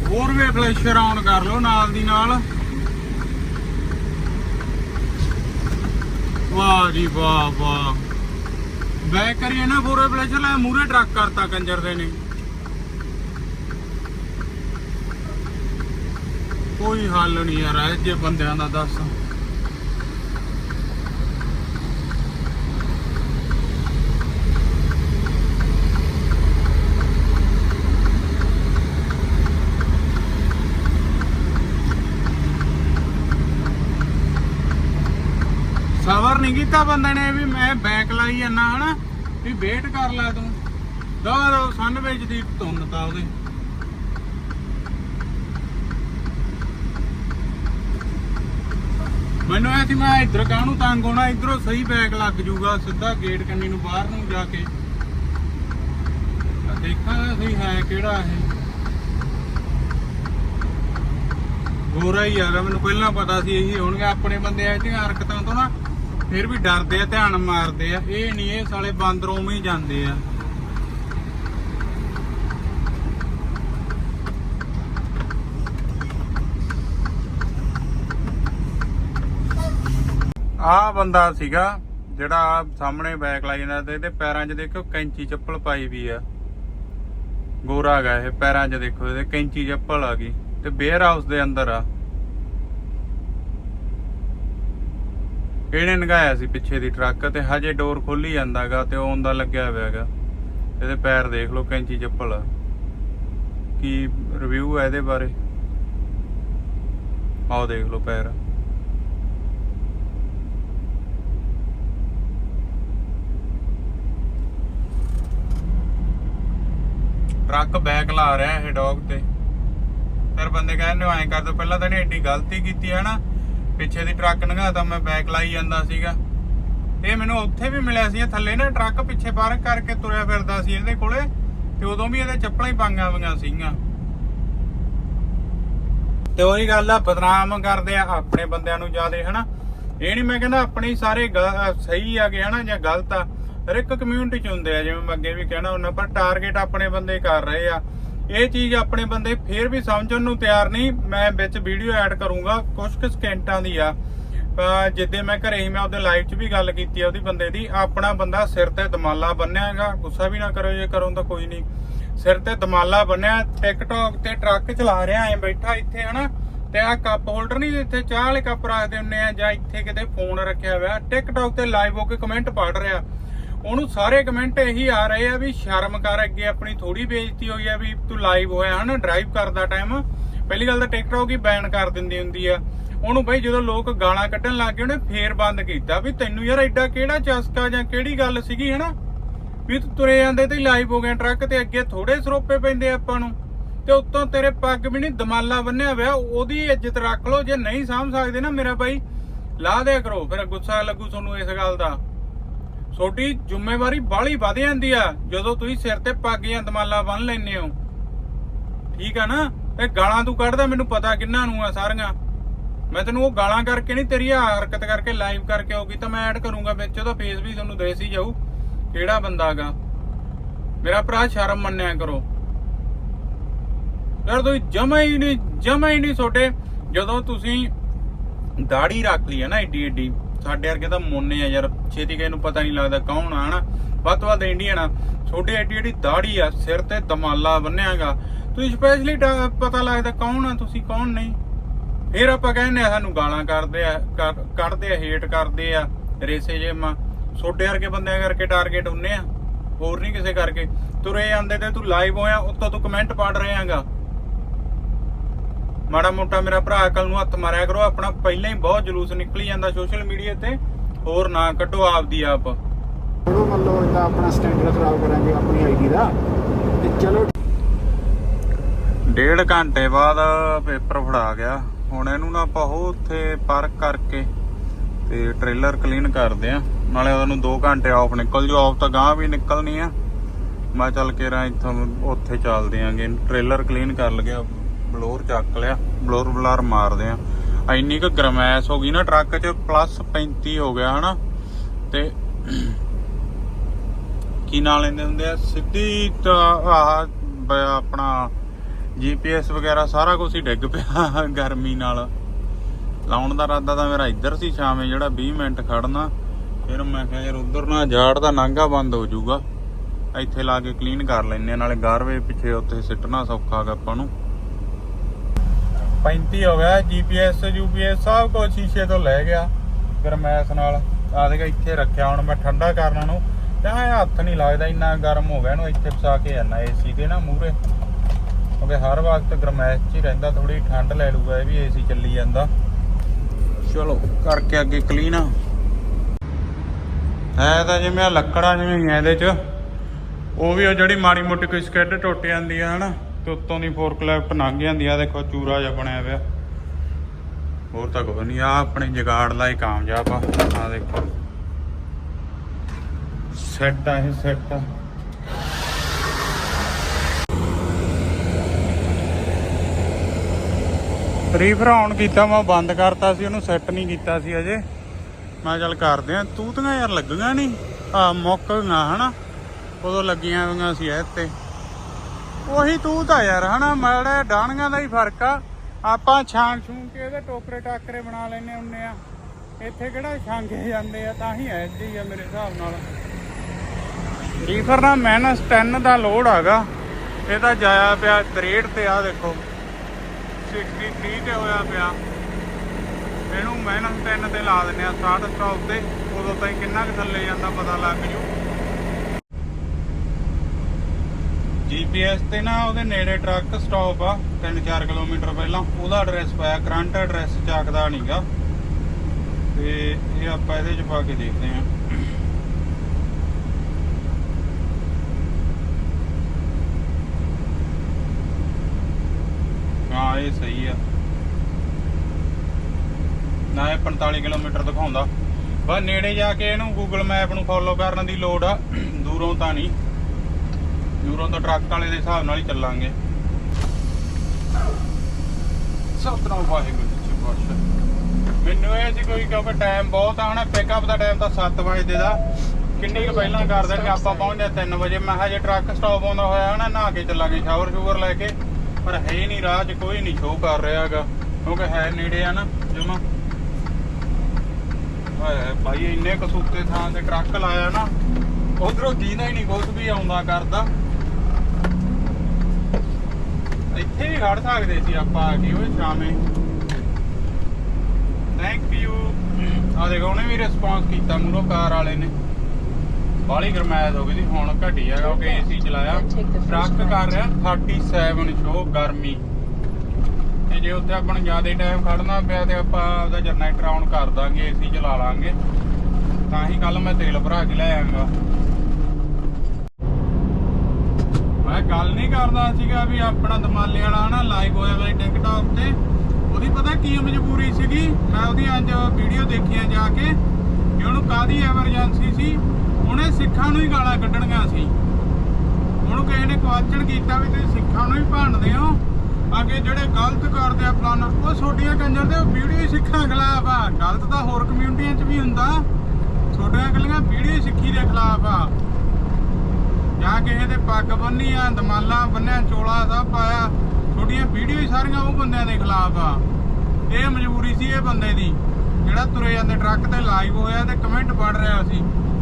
ਹੋਰ ਵੀ ਫਲੈਸ਼ਰ ਆਨ ਕਰ ਲਓ ਨਾਲ ਦੀ ਨਾਲ। ਵਾਹ ਜੀ ਵਾਹ ਵਾਹ ਬੈਕ ਕਰੀਏ ਨਾ ਫੋਰੇ ਫਲੈਸ਼ਰ ਲੈ ਮੂਰੇ ਟਰੱਕ ਕਰਤਾ ਕੰਜਰ ਦੇ ਨੇ। ਕੋਈ ਹੱਲ ਨਹੀਂ ਯਾਰ, ਇਹ ਜੇ ਬੰਦਿਆਂ ਦਾ ਦੱਸ। ਸਬਰ ਬੰਦੇ ਨੇ ਵੀ ਮੈਂ ਬੈਕ ਲਾਈ ਜਾਂਦਾ ਹਨਾ, ਵੀ ਵੇਟ ਕਰ ਲੈ ਤੂੰ। ਦਾਰ ਸਨ ਵਿੱਚ ਦੀ ਧੁੰਨ ਤਾ ਉਹਦੇ। ਮੈਨੂੰ ਐ ਸੀ, ਮੈਂ ਇੱਧਰ ਕਾਹਨੂੰ ਤੰਗ ਹੋਣਾ, ਇਧਰੋਂ ਸਹੀ ਬੈਗ ਲੱਗ ਜੂਗਾ, ਸਿੱਧਾ ਗੇਟ ਕੰਨੀ ਨੂੰ ਬਾਹਰ ਨੂੰ ਜਾ ਕੇ। ਆਹ ਸਹੀ ਹੈ ਕਿਹੜਾ ਇਹ। ਗੋਰਾ ਹੀ ਹੈਗਾ ਮੈਨੂੰ ਪਹਿਲਾਂ ਪਤਾ ਸੀ ਇਹੀ ਹੋਣਗੇ, ਆਪਣੇ ਬੰਦੇ ਐ ਜਿਹੜੀਆਂ ਹਰਕਤਾਂ ਤੋਂ ਨਾ। ਫਿਰ ਵੀ ਡਰਦੇ ਆ, ਧਿਆਨ ਮਾਰਦੇ ਆ। ਇਹ ਨਹੀਂ ਇਹ ਸਾਲੇ ਬਾਂਦਰ ਉਵੇਂ ਹੀ ਜਾਂਦੇ ਆ। ਆ ਬੰਦਾ ਸੀਗਾ, ਜਿਹੜਾ ਆਹ ਸਾਹਮਣੇ ਬੈਕ ਲਾਈ ਜਾਂਦਾ ਤੇ ਇਹਦੇ ਪੈਰਾਂ 'ਚ ਦੇਖੋ ਕੈਂਚੀ ਚੱਪਲ ਪਾਈ ਵੀ ਆ। ਗੋਰਾ ਹੈਗਾ ਇਹ, ਪੈਰਾਂ 'ਚ ਦੇਖੋ, ਇਹਦੇ ਕੈਂਚੀ ਚੱਪਲ ਆ ਗਈ ਤੇ ਬੇਅਰ ਹਾਊਸ ਦੇ ਅੰਦਰ ਆ। ਇਹਨੇ ਨਗਾਇਆ ਸੀ ਪਿੱਛੇ ਦੀ ਟਰੱਕ ਤੇ ਹਜੇ ਡੋਰ ਖੋਲੀ ਜਾਂਦਾਗਾ ਤੇ ਉਹ ਆਉਂਦਾ ਲੱਗਿਆ ਹੋਇਆਗਾ। ਇਹਦੇ ਪੈਰ ਦੇਖ ਲਓ ਕੈਂਚੀ ਚੱਪਲ। ਕੀ ਰਿਵਿਊ ਹੈ ਇਹਦੇ ਬਾਰੇ? ਆਓ ਦੇਖ ਲਓ ਪੈਰ। ਟਰੱਕ ਬੈਕ ਲਾ ਰਿਹਾ ਇਹ ਡੌਗ ਤੇ। ਫਿਰ ਬੰਦੇ ਕਹਿੰਦੇ ਐਂ ਕਰ ਦੋ, ਪਹਿਲਾਂ ਤਾਂ ਇਹਨੇ ਏਡੀ ਗਲਤੀ ਕੀਤੀ ਹੈ ਨਾ ਪਿੱਛੇ ਦੀ ਟਰੱਕ ਲੰਘਾਤਾ ਮੈਂ ਬੈਕ ਲਾਈ ਜਾਂਦਾ ਸੀਗਾ। ਇਹ ਮੈਨੂੰ ਉੱਥੇ ਵੀ ਮਿਲਿਆ ਸੀ ਥੱਲੇ ਨਾ ਟਰੱਕ ਪਿੱਛੇ ਪਾਰਕ ਕਰਕੇ ਤੁਰਿਆ ਫਿਰਦਾ ਸੀ ਇਹਦੇ ਕੋਲੇ, ਤੇ ਉਦੋਂ ਵੀ ਇਹਦੇ ਚੱਪਲਾਂ ਹੀ ਪਾਈਆਂ ਹੋਈਆਂ ਸੀਗੀਆਂ। ਤੇ ਉਹੀ ਗੱਲ ਆ, ਬਦਨਾਮ ਕਰਦੇ ਆ ਆਪਣੇ ਬੰਦਿਆਂ ਨੂੰ ਜਿਆਦੇ, ਹਨਾ? ਇਹ ਨਹੀਂ ਮੈਂ ਕਹਿੰਦਾ ਆਪਣੇ ਸਾਰੇ ਸਹੀ ਆ ਗਏ ਹਨਾ, ਜਾਂ ਗਲਤ ਆ। ਹਰ ਇੱਕ ਕਮਿਊਨਿਟੀ ਚ ਹੁੰਦੇ ਆ, ਜਿਵੇਂ ਮੈਂ ਅੱਗੇ ਵੀ ਕਹਿਣਾ ਹੁੰਦਾ, ਪਰ ਟਾਰਗੇਟ ਆਪਣੇ ਬੰਦੇ ਕਰ ਰਹੇ ਆ। ਇਹ ਚੀਜ਼ ਆਪਣੇ ਬੰਦੇ ਫੇਰ ਵੀ ਸਮਝਣ ਨੂੰ ਤਿਆਰ ਨਹੀਂ। ਮੈਂ ਵਿੱਚ ਵੀਡੀਓ ਐਡ ਕਰੂੰਗਾ ਕੁਝ ਕੁ ਸਕਿੰਟਾਂ ਦੀ ਆ। ਜਿੱਦੇ ਮੈਂ ਘਰੇ ਹੀ ਮੈਂ ਉਹਦੇ ਲਾਈਵ 'ਚ ਵੀ ਗੱਲ ਕੀਤੀ ਆ ਉਹਦੀ ਬੰਦੇ ਦੀ। ਆਪਣਾ ਬੰਦਾ ਸਿਰ ਤੇ ਦਮਾਲਾ ਬੰਨਿਆ ਹੈਗਾ। ਗੁੱਸਾ ਵੀ ਨਾ ਕਰੋ ਜੇ ਕਰੋ ਤਾਂ ਕੋਈ ਨਹੀਂ। ਸਿਰ ਤੇ ਦਮਾਲਾ ਬੰਨਿਆ ਟਿਕਟੌਕ ਤੇ ਟਰੱਕ ਚਲਾ ਰਿਹਾ, ਐ ਬੈਠਾ ਇੱਥੇ, ਹਨਾ? ਤੇ ਆ ਕੱਪ ਹੋਲਡਰ ਨਹੀਂ ਇੱਥੇ, ਚਾਹ ਵਾਲੇ ਕੱਪ ਰੱਖਦੇ ਹੁੰਨੇ ਆ ਜਾਂ ਇੱਥੇ ਕਿਤੇ ਫੋਨ ਰੱਖਿਆ ਹੋਇਆ। ਟਿਕਟੌਕ ਤੇ ਲਾਈਵ ਹੋ ਕੇ ਕਮੈਂਟ ਪੜ ਰਿਹਾ। ਉਹਨੂੰ ਸਾਰੇ ਕਮੈਂਟ ਇਹੀ ਆ ਰਹੇ ਆ ਵੀ ਸ਼ਰਮ ਕਰ ਅੱਗੇ ਆਪਣੀ ਥੋੜੀ ਬੇਇੱਜ਼ਤੀ ਹੋਈ ਆ ਵੀ ਤੂੰ ਲਾਈਵ ਹੋਇਆ ਹਨਾ ਡਰਾਈਵ ਕਰਦਾ ਟਾਈਮ ਪਹਿਲੀ ਗੱਲ ਤਾਂ ਟਿਕਟੌਕ ਹੀ ਬੈਨ ਕਰ ਦਿੰਦੀ ਹੁੰਦੀ ਆ। ਉਹਨੂੰ ਬਈ ਜਦੋਂ ਲੋਕ ਗਾਲਾਂ ਕੱਢਣ ਲੱਗ ਗਏ, ਉਹਨੇ ਫੇਰ ਬੰਦ ਕੀਤਾ ਵੀ ਤੈਨੂੰ ਯਾਰ ਐਡਾ ਕਿਹੜਾ ਚਸਕਾ ਜਾਂ ਕਿਹੜੀ ਗੱਲ ਸੀਗੀ, ਹਨਾ? ਵੀ ਤੂੰ ਤੁਰੇ ਜਾਂਦੇ ਤੇ ਲਾਈਵ ਹੋ ਗਿਆ ਟਰੱਕ ਤੇ, ਅੱਗੇ ਥੋੜੇ ਸਰੋਪੇ ਪੈਂਦੇ ਆਪਾਂ ਨੂੰ। ਤੇ ਉੱਤੋਂ ਤੇਰੇ ਪੱਗ ਵੀ ਨਹੀਂ ਦਮਾਲਾ ਬੰਨਿਆ ਹੋਇਆ, ਉਹਦੀ ਇੱਜ਼ਤ ਰੱਖ ਲਓ, ਜੇ ਨਹੀਂ ਸਾਂਭ ਸਕਦੇ ਨਾ ਮੇਰਾ ਬਾਈ, ਲਾ ਦਿਆ ਕਰੋ, ਫਿਰ ਗੁੱਸਾ ਲੱਗੂ ਤੁਹਾਨੂੰ ਇਸ ਗੱਲ ਦਾ। ਤੁਹਾਡੀ ਜ਼ਿੰਮੇਵਾਰੀ ਬਾਹਲੀ ਵਧ ਜਾਂਦੀ ਆ, ਜਦੋਂ ਤੁਸੀਂ ਸਿਰ ਤੇ ਪੱਗ ਜਾਂ ਦਮਾਲਾ ਬੰਨ ਲੈਨੇ ਹੋ। ਠੀਕ ਆ ਨਾ? ਤੇ ਗਾਲਾਂ ਤੂੰ ਕੱਢਦਾ, ਮੈਨੂੰ ਪਤਾ ਕਿੰਨਾ ਨੂੰ ਆ ਸਾਰੀਆਂ। ਮੈਂ ਤੈਨੂੰ ਉਹ ਗਾਲਾਂ ਕਰਕੇ ਨਹੀਂ, ਤੇਰੀ ਆਹ ਹਰਕਤ ਕਰਕੇ ਲਾਈਵ ਕਰਕੇ ਹੋਗੀ ਤਾਂ ਮੈਂ ਐਡ ਕਰੂੰਗਾ ਵਿੱਚ, ਉਹਦਾ ਫੇਸ ਵੀ ਤੁਹਾਨੂੰ ਦੇਸ ਹੀ ਜਾਊ, ਕਿਹੜਾ ਬੰਦਾਗਾ ਮੇਰਾ ਭਰਾ ਸ਼ਰਮ ਮੰਨਿਆ ਕਰੋ। ਯਾਰ ਤੁਸੀਂ ਜਮਾ ਹੀ ਨਹੀਂ, ਜਮਾ ਹੀ ਨਹੀਂ ਛੋਟੇ ਜਦੋਂ ਤੁਸੀਂ ਦਾੜੀ ਰੱਖ ਲਈ ਹੈ ਨਾ ਏਡੀ ਏਡੀ ਸਾਡੇ ਵਰਗੇ ਤਾਂ ਮੋਨੇ ਆ ਯਾਰ, ਛੇਤੀ ਕਿਸੇ ਨੂੰ ਪਤਾ ਨਹੀਂ ਲੱਗਦਾ ਕੌਣ ਆ, ਹਨਾ? ਵੱਧ ਤੋਂ ਵੱਧ ਇੰਡੀਅਨ ਆ। ਛੋਟੇ ਏਡੀ ਏਡੀ ਦਾੜੀ ਆ, ਸਿਰ ਤੇ ਦਮਾਲਾ ਬੰਨਿਆਗਾ। ਤੁਸੀਂ ਸਪੈਸ਼ਲੀ ਪਤਾ ਲੱਗਦਾ ਕੌਣ ਆ, ਤੁਸੀਂ ਕੌਣ ਨਹੀਂ? ਫਿਰ ਆਪਾਂ ਕਹਿੰਦੇ ਆ, ਸਾਨੂੰ ਗਾਲਾਂ ਕਰਦੇ ਆ ਕੱਢਦੇ ਆ ਹੇਟ ਕਰਦੇ ਆ, ਰੇਸੇ ਜੇ ਮਾ ਛੋਟੇ ਵਰਗੇ ਬੰਦਿਆਂ ਕਰਕੇ ਟਾਰਗੇਟ ਹੁੰਨੇ ਆ। ਹੋਰ ਨਹੀਂ ਕਿਸੇ ਕਰਕੇ। ਤੁਰੇ ਜਾਂਦੇ ਤੇ ਤੂੰ ਲਾਈਵ ਹੋਇਆ, ਉੱਤੋਂ ਤੂੰ ਕਮੈਂਟ ਪੜ ਰਿਹਾ ਹੈਗਾ। ਮਾੜਾ ਮੋਟਾ ਮੇਰਾ ਭਰਾ ਅਕਲ ਨੂੰ ਹੱਥ ਮਾਰਿਆ ਕਰੋ ਆਪਣਾ ਪਹਿਲਾਂ ਹੀ ਬਹੁਤ ਜਲੂਸ ਨਿਕਲੀ ਜਾਂਦਾ ਸੋਸ਼ਲ ਮੀਡੀਆ ਤੇ। ਹੋਰ ਨਾ ਕੱਢੋ ਆਪਦੀ ਆਪ। ਚਲੋ ਮੰਨ ਲਓ ਇਦਾਂ ਆਪਣਾ ਸਟੈਂਡਰਡ ਖਰਾਬ ਕਰਾਂਗੇ ਆਪਣੀ ਆਈਡੀ ਦਾ। ਤੇ ਚਲੋ ਡੇਢ ਘੰਟੇ ਬਾਅਦ ਪੇਪਰ ਫੜਾ ਗਿਆ। ਹੁਣ ਇਹਨੂੰ ਨਾ ਆਪਾਂ ਉਹ ਉੱਥੇ ਪਾਰਕ ਕਰਕੇ ਤੇ ਟ੍ਰੇਲਰ ਕਲੀਨ ਕਰਦੇ ਆ। ਨਾਲੇ ਉਹਨੂੰ 2 ਘੰਟੇ ਆਫ ਨਿਕਲ ਜੂ ਆਫ ਤਾਂ ਗਾਂ ਵੀ ਨਿਕਲਣੀ ਆ। ਮੈਂ ਚੱਲ ਕੇ ਰਾਂ ਇੱਥੋਂ ਉੱਥੇ ਚੱਲਦੇ ਆਂਗੇ। ਟ੍ਰੇਲਰ ਕਲੀਨ ਕਰ ਲਗਿਆ ਬਲੋਰ ਚੱਕ ਲਿਆ ਬਲੋਰ ਬਲਾਰ ਮਾਰਦੇ ਆ। ਇੰਨੀ ਕੁ ਗਰਮੈਸ਼ ਹੋ ਗਈ ਨਾ ਟਰੱਕ 'ਚ ਪਲੱਸ 35 ਹੋ ਗਿਆ ਹਨਾ? ਤੇ ਕੀ ਨਾਲ ਲੈਂਦੇ ਹੁੰਦੇ ਆ? ਸਿੱਧੀ ਤਾਂ ਆਹ ਬ- ਆਪਣਾ ਜੀਪੀਐਸ ਵਗੈਰਾ ਸਾਰਾ ਕੁਝ ਹੀ ਡਿੱਗ ਪਿਆ ਗਰਮੀ ਨਾਲ। ਲਾਉਣ ਦਾ ਇਰਾਦਾ ਤਾਂ ਮੇਰਾ ਇੱਧਰ ਸੀ ਸ਼ਾਮੇ ਜਿਹੜਾ 20 ਮਿੰਟ ਖੜਨਾ। ਫਿਰ ਮੈਂ ਕਿਹਾ ਯਾਰ ਉਧਰ ਨਾ ਜਾੜ ਦਾ ਨਾਂਗਾ ਬੰਦ ਹੋ ਜਾਊਗਾ। ਇੱਥੇ ਲਾ ਕੇ ਕਲੀਨ ਕਰ ਲੈਨੇ ਆ, ਨਾਲੇ ਗਾਰਵੇ ਪਿੱਛੇ ਉੱਥੇ ਸਿੱਟਣਾ ਸੌਖਾ ਗਾ ਆਪਾਂ ਨੂੰ। 35 ਹੋ ਗਿਆ ਜੀਪੀਐਸ ਯੂਪੀਐਸ ਸਭ ਕੁਝ ਸ਼ੀਸ਼ੇ ਤੋਂ ਲੈ ਗਿਆ। ਗਰਮੈਸ ਨਾਲ ਆ ਦੇਖ, ਇੱਥੇ ਰੱਖਿਆ, ਹੁਣ ਮੈਂ ਠੰਡਾ ਕਰਨਾ ਨੂੰ। ਤਾਂ ਹੱਥ ਨਹੀਂ ਲੱਗਦਾ, ਇੰਨਾ ਗਰਮ ਹੋ ਗਿਆ ਇਹਨੂੰ, ਇੱਥੇ ਫਸਾ ਕੇ ਆਣਾ ਏਸੀ ਦੇ ਨਾ ਮੂਹਰੇ। ਕਿਉਂਕਿ ਹਰ ਵਕਤ ਗਰਮੈਸ਼ 'ਚ ਹੀ ਰਹਿੰਦਾ ਥੋੜੀ ਠੰਡ ਲੈ ਲੂਗਾ ਇਹ ਵੀ ਏਸੀ ਚੱਲੀ ਜਾਂਦਾ। ਚਲੋ, ਕਰਕੇ ਅੱਗੇ ਕਲੀਨ ਹੈ ਤਾਂ ਜਿਵੇਂ ਆਹ ਲੱਕੜਾਂ ਜਿਵੇਂ ਇਹਦੇ 'ਚ। ਉਹ ਵੀ ਉਹ ਜਿਹੜੀ ਮਾੜੀ ਮੋਟੀ ਕੋਈ ਸਕੈਡ ਟੁੱਟ ਜਾਂਦੀ ਆ, ਹਨਾ। ਤੇ ਉੱਤੋਂ ਦੀ ਫੋਰਕ ਲੰਘ ਜਾਂਦੀ ਆ ਦੇਖੋ ਚੂਰਾ ਜਿਹਾ ਬਣਿਆ ਪਿਆ। ਹੋਰ ਤਾਂ ਕੋਈ ਨਹੀਂ ਆ ਆਪਣੇ ਜਗਾੜ ਦਾ ਹੀ ਕਾਮਯਾਬ ਆ ਆ ਦੇਖੋ। ਸੈੱਟ ਆ ਇਹ ਸੈੱਟ ਆ। ਰੀਫਰ ਆਨ ਕੀਤਾ, ਮੈਂ ਬੰਦ ਕਰਤਾ ਸੀ, ਉਹਨੂੰ ਸੈੱਟ ਨਹੀਂ ਕੀਤਾ ਸੀ ਅਜੇ। ਮੈਂ ਚੱਲ ਕਰਦੇ ਆ ਤੂਤੀਆਂ ਯਾਰ ਲੱਗੀਆਂ ਨਹੀਂ ਆ ਮੁੱਕ ਗਈਆਂ ਹਨਾ। ਉਦੋਂ ਲੱਗੀਆਂ ਹੋਈਆਂ ਸੀ ਇਹ ਤੇ। ਉਹੀ ਤੂੰ ਤਾਂ ਯਾਰ, ਹਨਾ, ਮੜੇ ਡਾਣੀਆਂ ਦਾ ਹੀ ਫ਼ਰਕ ਆ। ਆਪਾਂ ਛਾਂਗ ਛੂਣ ਕੇ ਇਹਦੇ ਟੋਕਰੇ ਟਾਕਰੇ ਬਣਾ ਲੈਨੇ ਹੁੰਨੇ ਆ। ਇੱਥੇ ਕਿਹੜਾ ਛਾਂਗੇ ਜਾਂਦੇ ਆ, ਤਾਂ ਹੀ ਐ ਆ ਮੇਰੇ ਹਿਸਾਬ ਨਾਲ। ਰੀਫਰ ਦਾ ਮਾਈਨਸ 10 ਦਾ ਲੋਡ ਹੈਗਾ। ਇਹ ਤਾਂ ਜਾਇਆ ਪਿਆ 63 ਤੇ ਆ ਦੇਖੋ। 63 ਤੇ ਹੋਇਆ ਪਿਆ। ਇਹਨੂੰ ਮਾਈਨਸ 10 ਤੇ ਲਾ ਦਿੰਨੇ ਆ ਸਟਾਰਟ ਸਟਾਪ ਤੇ। ਉਦੋਂ ਤਾਈਂ ਕਿੰਨਾ ਕੁ ਥੱਲੇ ਜਾਂਦਾ ਪਤਾ ਲੱਗ ਜੂ। ਜੀਪੀਐਸ ਤੇ ਨਾ ਉਹਦੇ ਨੇੜੇ ਟਰੱਕ ਸਟਾਪ ਆ 3-4 ਕਿਲੋਮੀਟਰ ਪਹਿਲਾਂ। ਉਹਦਾ ਐਡਰੈਸ ਪਾਇਆ ਕਰੰਟ ਐਡਰੈਸ ਚੱਕਦਾ ਨਹੀਂਗਾ। ਤੇ ਇਹ ਆਪਾਂ ਇਹਦੇ ਚ ਪਾ ਕੇ ਦੇਖਦੇ ਆਂ ਹਾਂ, ਇਹ ਸਹੀ ਆ। ਨਾ ਇਹ 45 ਕਿਲੋਮੀਟਰ ਦਿਖਾਉਂਦਾ। ਬਸ ਨੇੜੇ ਜਾ ਕੇ ਇਹਨੂੰ ਗੂਗਲ ਮੈਪ ਨੂੰ ਫੋਲੋ ਕਰਨ ਦੀ ਲੋੜ ਆ। ਦੂਰੋਂ ਤਾਂ ਨਹੀਂ। ਦੂਰੋਂ ਤਾਂ ਟਰੱਕ ਵਾਲੇ ਦੇ ਹਿਸਾਬ ਨਾਲ ਹੀ ਚੱਲਾਂਗੇ। ਸਤਨਾਮ ਵਾਹਿਗੁਰੂ ਜੀ ਕੀ ਮੈਨੂੰ ਇਹ ਸੀ ਕੋਈ ਕਿਉਂਕਿ ਟਾਈਮ ਬਹੁਤ ਆ, ਹਨਾ ਪਿਕਅਪ ਦਾ ਟਾਈਮ ਤਾਂ 7 ਵਜੇ ਦਾ ਕਿੰਨੀ ਕੁ ਪਹਿਲਾਂ ਕਰ ਦੇਣਗੇ ਆਪਾਂ ਪਹੁੰਚਦੇ 3 ਵਜੇ। ਮੈਂ ਹਜੇ ਟਰੱਕ ਸਟਾਪ ਆਉਂਦਾ ਹੋਇਆ, ਹਨਾ, ਨਹਾ ਕੇ ਚੱਲਾਂਗੇ ਸ਼ਾਵਰ ਸ਼ੂਵਰ ਲੈ ਕੇ। ਪਰ ਹੈ ਨਹੀਂ ਰਾਹ 'ਚ, ਕੋਈ ਨਹੀਂ ਸ਼ੋਅ ਕਰ ਰਿਹਾਗਾ ਕਿਉਂਕਿ ਹੈ ਨੇੜੇ ਆ ਨਾ, ਜਮਾ। ਹਾਏ ਭਾਈ, ਇੰਨੇ ਕਸੂਤੇ ਥਾਂ ਤੇ ਟਰੱਕ ਲਾਇਆ ਨਾ। ਉਧਰੋਂ ਦੀਨਾ ਹੀ ਨਹੀਂ ਕੁਛ ਵੀ ਆਉਂਦਾ ਕਰਦਾ। ਇੱਥੇ ਵੀ ਖੜ ਸਕਦੇ ਸੀ ਆਪਾਂ ਆ ਕੇ ਓਏ ਸ਼ਾਮੇ ਥੈਂਕ ਯੂ ਆ ਦੇਖੋ ਉਹਨੇ ਵੀ ਰਿਸਪੌਂਸ ਕੀਤਾ ਮੂਰੋ ਕਾਰ ਵਾਲੇ ਨੇ। ਬਾਲੀ ਗਰਮੈਸ਼ ਹੋ ਗਈ ਸੀ ਹੁਣ ਘਟੀ ਆ ਕਿਉਂਕਿ ਏਸੀ ਚਲਾਇਆ। ਟਰੱਕ ਕਰ ਰਿਹਾ 37 ਸ਼ੋ ਗਰਮੀ। ਤੇ ਜੇ ਉੱਥੇ ਆਪਾਂ ਨੂੰ ਜ਼ਿਆਦਾ ਟਾਈਮ ਖੜਨਾ ਪਿਆ ਤੇ ਆਪਾਂ ਉਹਦਾ ਜਨਰੇਟਰ ਆਨ ਕਰ ਦਾਂਗੇ ਏਸੀ ਚਲਾ ਲਾਂਗੇ। ਤਾਂ ਹੀ ਕੱਲ ਮੈਂ ਤੇਲ ਭਰਾ ਕੇ ਲੈ ਆਂਗਾ ਮੈਂ ਗੱਲ ਨਹੀਂ ਕਰਦਾ ਸੀਗਾ ਵੀ ਆਪਣਾ ਦਮਾਲੇ ਵਾਲਾ ਨਾ ਲਾਈਵ ਹੋਇਆ ਵਾ ਟਿਕਟੌਕ ਤੇ। ਉਹਦੀ ਪਤਾ ਕੀ ਮਜਬੂਰੀ ਸੀਗੀ? ਮੈਂ ਉਹਦੀ ਅੱਜ ਵੀਡੀਓ ਦੇਖੀਆਂ ਜਾ ਕੇ ਕਿ ਉਹਨੂੰ ਕਾਦੀ ਐਮਰਜੈਂਸੀ ਸੀ? ਉਹਨੇ ਸਿੱਖਾਂ ਨੂੰ ਹੀ ਗਾਲਾਂ ਕੱਢਣੀਆਂ ਸੀ। ਉਹਨੂੰ ਕਿਸੇ ਨੇ ਕੁਐਸਚਨ ਕੀਤਾ ਵੀ ਤੁਸੀਂ ਸਿੱਖਾਂ ਨੂੰ ਹੀ ਭੰਡਦੇ ਹੋ। ਅੱਗੇ ਜਿਹੜੇ ਗਲਤ ਕਰਦੇ ਆ ਪਲਾਨ ਉਹ ਛੋਟੀਆਂ ਕੰਜਰ ਦੇ ਵੀਡੀਓ ਹੀ ਸਿੱਖਾਂ ਖਿਲਾਫ ਆ। ਗਲਤ ਤਾਂ ਹੋਰ ਕਮਿਊਨਿਟੀਆਂ 'ਚ ਵੀ ਹੁੰਦਾ। ਛੋਟੀਆਂ ਗੱਲਾਂ ਵੀਡੀਓ ਸਿੱਖੀ ਦੇ ਖਿਲਾਫ ਆ। ਜਾਂ ਕਿਸੇ ਦੇ ਪੱਗ ਬੰਨੀ ਆ, ਦਮਾਲਾ ਬੰਨਿਆ, ਚੋਲਾ ਸਭ ਪਾਇਆ। ਛੋਟੀਆਂ ਵੀਡੀਓ ਹੀ ਸਾਰੀਆਂ ਉਹ ਬੰਦਿਆਂ ਦੇ ਖਿਲਾਫ ਆ। ਇਹ ਮਜਬੂਰੀ ਸੀ ਇਹ ਬੰਦੇ ਦੀ। ਜਿਹੜਾ ਤੁਰੇ ਜਾਂਦੇ ਟਰੱਕ ਤੇ ਲਾਈਵ ਹੋਇਆ ਤੇ ਕਮੈਂਟ ਪੜ ਰਿਹਾ ਸੀ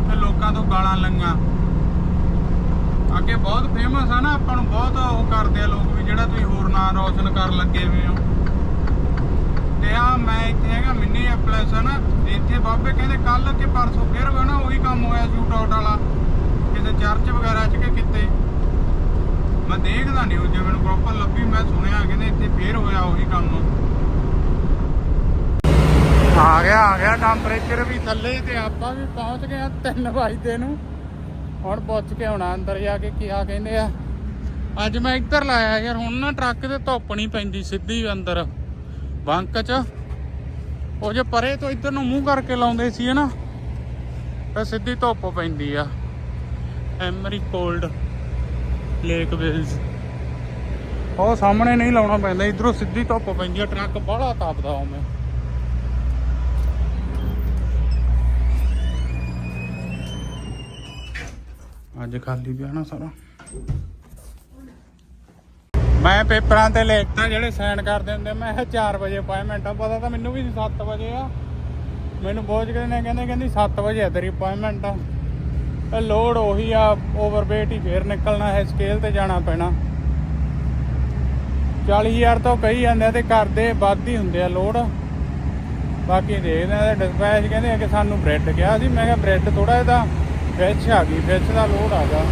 ਤੇ ਲੋਕਾਂ ਤੋਂ ਗਾਲਾਂ ਲੰਗਾ ਅੱਗੇ ਬਹੁਤ ਫੇਮਸ ਆ ਨਾ, ਆਪਾਂ ਨੂੰ ਬਹੁਤ ਉਹ ਕਰਦੇ ਆ ਲੋਕ ਵੀ ਜਿਹੜਾ ਤੁਸੀਂ ਹੋਰ ਨਾਂ ਰੋਸ਼ਨ ਕਰਨ ਲੱਗੇ ਵੀ ਹੋ। ਤੇ ਆ ਮੈਂ ਇੱਥੇ ਹੈਗਾ, ਮਿੰਨੀ ਐਪਲੈਸ ਇੱਥੇ ਬਾਬੇ ਕਹਿੰਦੇ ਕੱਲ ਕਿ ਪਰਸੋਂ ਫਿਰ ਵਾ ਨਾ ਉਹੀ ਕੰਮ ਹੋਇਆ ਸ਼ੂਟ ਆਊਟ ਵਾਲਾ। ਕਿਸੇ ਚਰਚ ਵਗੈਰਾ ਚ ਕਿ ਕਿਤੇ? ਮੈਂ ਦੇਖਦਾ ਨਿਊਜ਼ ਜੇ ਮੈਨੂੰ ਪ੍ਰੋਪਰ ਲੱਭੀ, ਮੈਂ ਸੁਣਿਆ, ਕਹਿੰਦੇ ਇੱਥੇ ਫੇਰ ਹੋਇਆ ਉਹੀ ਕੰਮ। ਆ ਗਿਆ ਆ ਗਿਆ ਟੈਂਪਰੇਚਰ ਵੀ ਥੱਲੇ ਤੇ ਆਪਾਂ ਵੀ ਪਹੁੰਚ ਗਏ ਆ 3 ਵਜੇ ਨੂੰ। ਹੁਣ ਪੁੱਛ ਕੇ ਆਉਣਾ ਅੰਦਰ ਜਾ ਕੇ ਕੀ ਆ ਕਹਿੰਦੇ ਆ। ਅੱਜ ਮੈਂ ਇੱਧਰ ਲਾਇਆ ਯਾਰ, ਹੁਣ ਨਾ ਟਰੱਕ ਤੇ ਧੁੱਪ ਨਹੀਂ ਪੈਂਦੀ ਸਿੱਧੀ ਅੰਦਰ। ਬੰਕ ਚ। ਉਹ ਜੇ ਪਰੇ ਤੋਂ ਇੱਧਰ ਨੂੰ ਮੂੰਹ ਕਰਕੇ ਲਾਉਂਦੇ ਸੀ ਨਾ, ਤਾਂ ਸਿੱਧੀ ਧੁੱਪ ਪੈਂਦੀ ਆ। ਐਮਰੀ ਕੋਲਡ ਲੇਕ ਵਿਲਸ ਉਹ ਸਾਹਮਣੇ ਨਹੀਂ ਲਾਉਣਾ ਪੈਂਦਾ, ਇਧਰੋਂ ਸਿੱਧੀ ਧੁੱਪ ਪੈਂਦੀ ਆ, ਟਰੱਕ ਬਾਹਲਾ ਤਾਪਦਾ ਉਵੇਂ। ਅੱਜ ਖਾਲੀ ਪਿਆ ਨਾ ਸਾਰਾ। ਮੈਂ ਪੇਪਰਾਂ ਤੇ ਲਿਖਤਾ ਜਿਹੜੇ ਸਾਈਨ ਕਰਦੇ ਹੁੰਦੇ ਮੈਂ ਕਿਹਾ 4 ਵਜੇ ਅਪਾਇੰਟਮੈਂਟ ਆ, ਪਤਾ ਤਾਂ ਮੈਨੂੰ ਵੀ ਸੀ 7 ਵਜੇ ਆ। ਮੈਨੂੰ ਬੋਝ ਕੇ ਨੇ ਕਹਿੰਦੇ, ਕਹਿੰਦੀ 7 ਵਜੇ ਆ ਤੇਰੀ ਅਪਾਇੰਟਮੈਂਟ ਆ। ਇਹ ਲੋਡ ਉਹੀ ਆ ਓਵਰਵੇਟ ਹੀ ਫੇਰ ਨਿਕਲਣਾ ਹੈ ਸਕੇਲ ਤੇ ਜਾਣਾ ਪੈਣਾ। 40000 ਤੋਂ ਕਹੀ ਜਾਂਦੇ ਆ ਤੇ ਕਰਦੇ ਵੱਧ ਹੀ ਹੁੰਦੇ ਆ ਲੋਡ। ਬਾਕੀ ਦੇਖਦੇ ਆ ਡਿਸਪੈਚ ਕਹਿੰਦੇ ਆ ਕਿ ਸਾਨੂੰ ਬ੍ਰੈਡ ਕਿਹਾ ਸੀ, ਮੈਂ ਕਿਹਾ ਬ੍ਰੈਡ ਥੋੜਾ ਇਹਦਾ ਫਿਸ਼ ਆ ਗਈ ਫਿਸ਼ ਦਾ ਲੋਡ ਆ ਗਿਆ।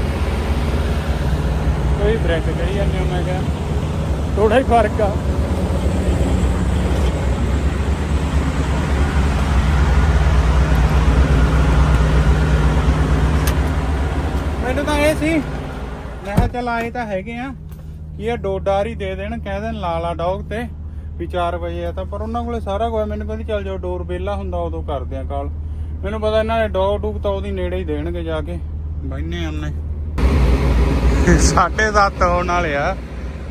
ਕੋਈ ਬ੍ਰੈਡ ਕਹੀ ਜਾਂਦੇ ਹੋ, ਮੈਂ ਕਿਹਾ। ਥੋੜਾ ਹੀ ਫ਼ਰਕ ਆ। ਮੈਨੂੰ ਤਾਂ ਇਹ ਸੀ। ਮੈਂ ਕਿਹਾ ਚੱਲ ਆਏ ਤਾਂ ਹੈਗੇ ਆ। ਕੀ ਇਹ ਡੋਡਾਰ ਦੇ ਦੇਣ, ਕਹਿ ਦੇਣ ਲਾਲਾ ਡੌਗ ਤੇ, ਵੀ 4 ਵਜੇ ਆ ਤਾਂ। ਪਰ ਉਹਨਾਂ ਕੋਲੇ ਸਾਰਾ ਕੁਝ ਮੈਨੂੰ ਕਹਿੰਦੀ, ਚੱਲ ਜਾਓ ਡੋਰ ਬੇਲਾ ਹੁੰਦਾ, ਉਦੋਂ ਕਰਦੇ ਆ ਕਾਲ। ਮੈਨੂੰ ਪਤਾ ਇਹਨਾਂ ਨੇ ਡੌਗ ਡੂਗ ਤਾਂ ਉਹਦੀ ਨੇੜੇ ਹੀ ਦੇਣਗੇ ਜਾ ਕੇ। ਬੈਨੇ ਉਹਨੇ। 7:30 ਹੋਣ ਵਾਲੇ ਆ।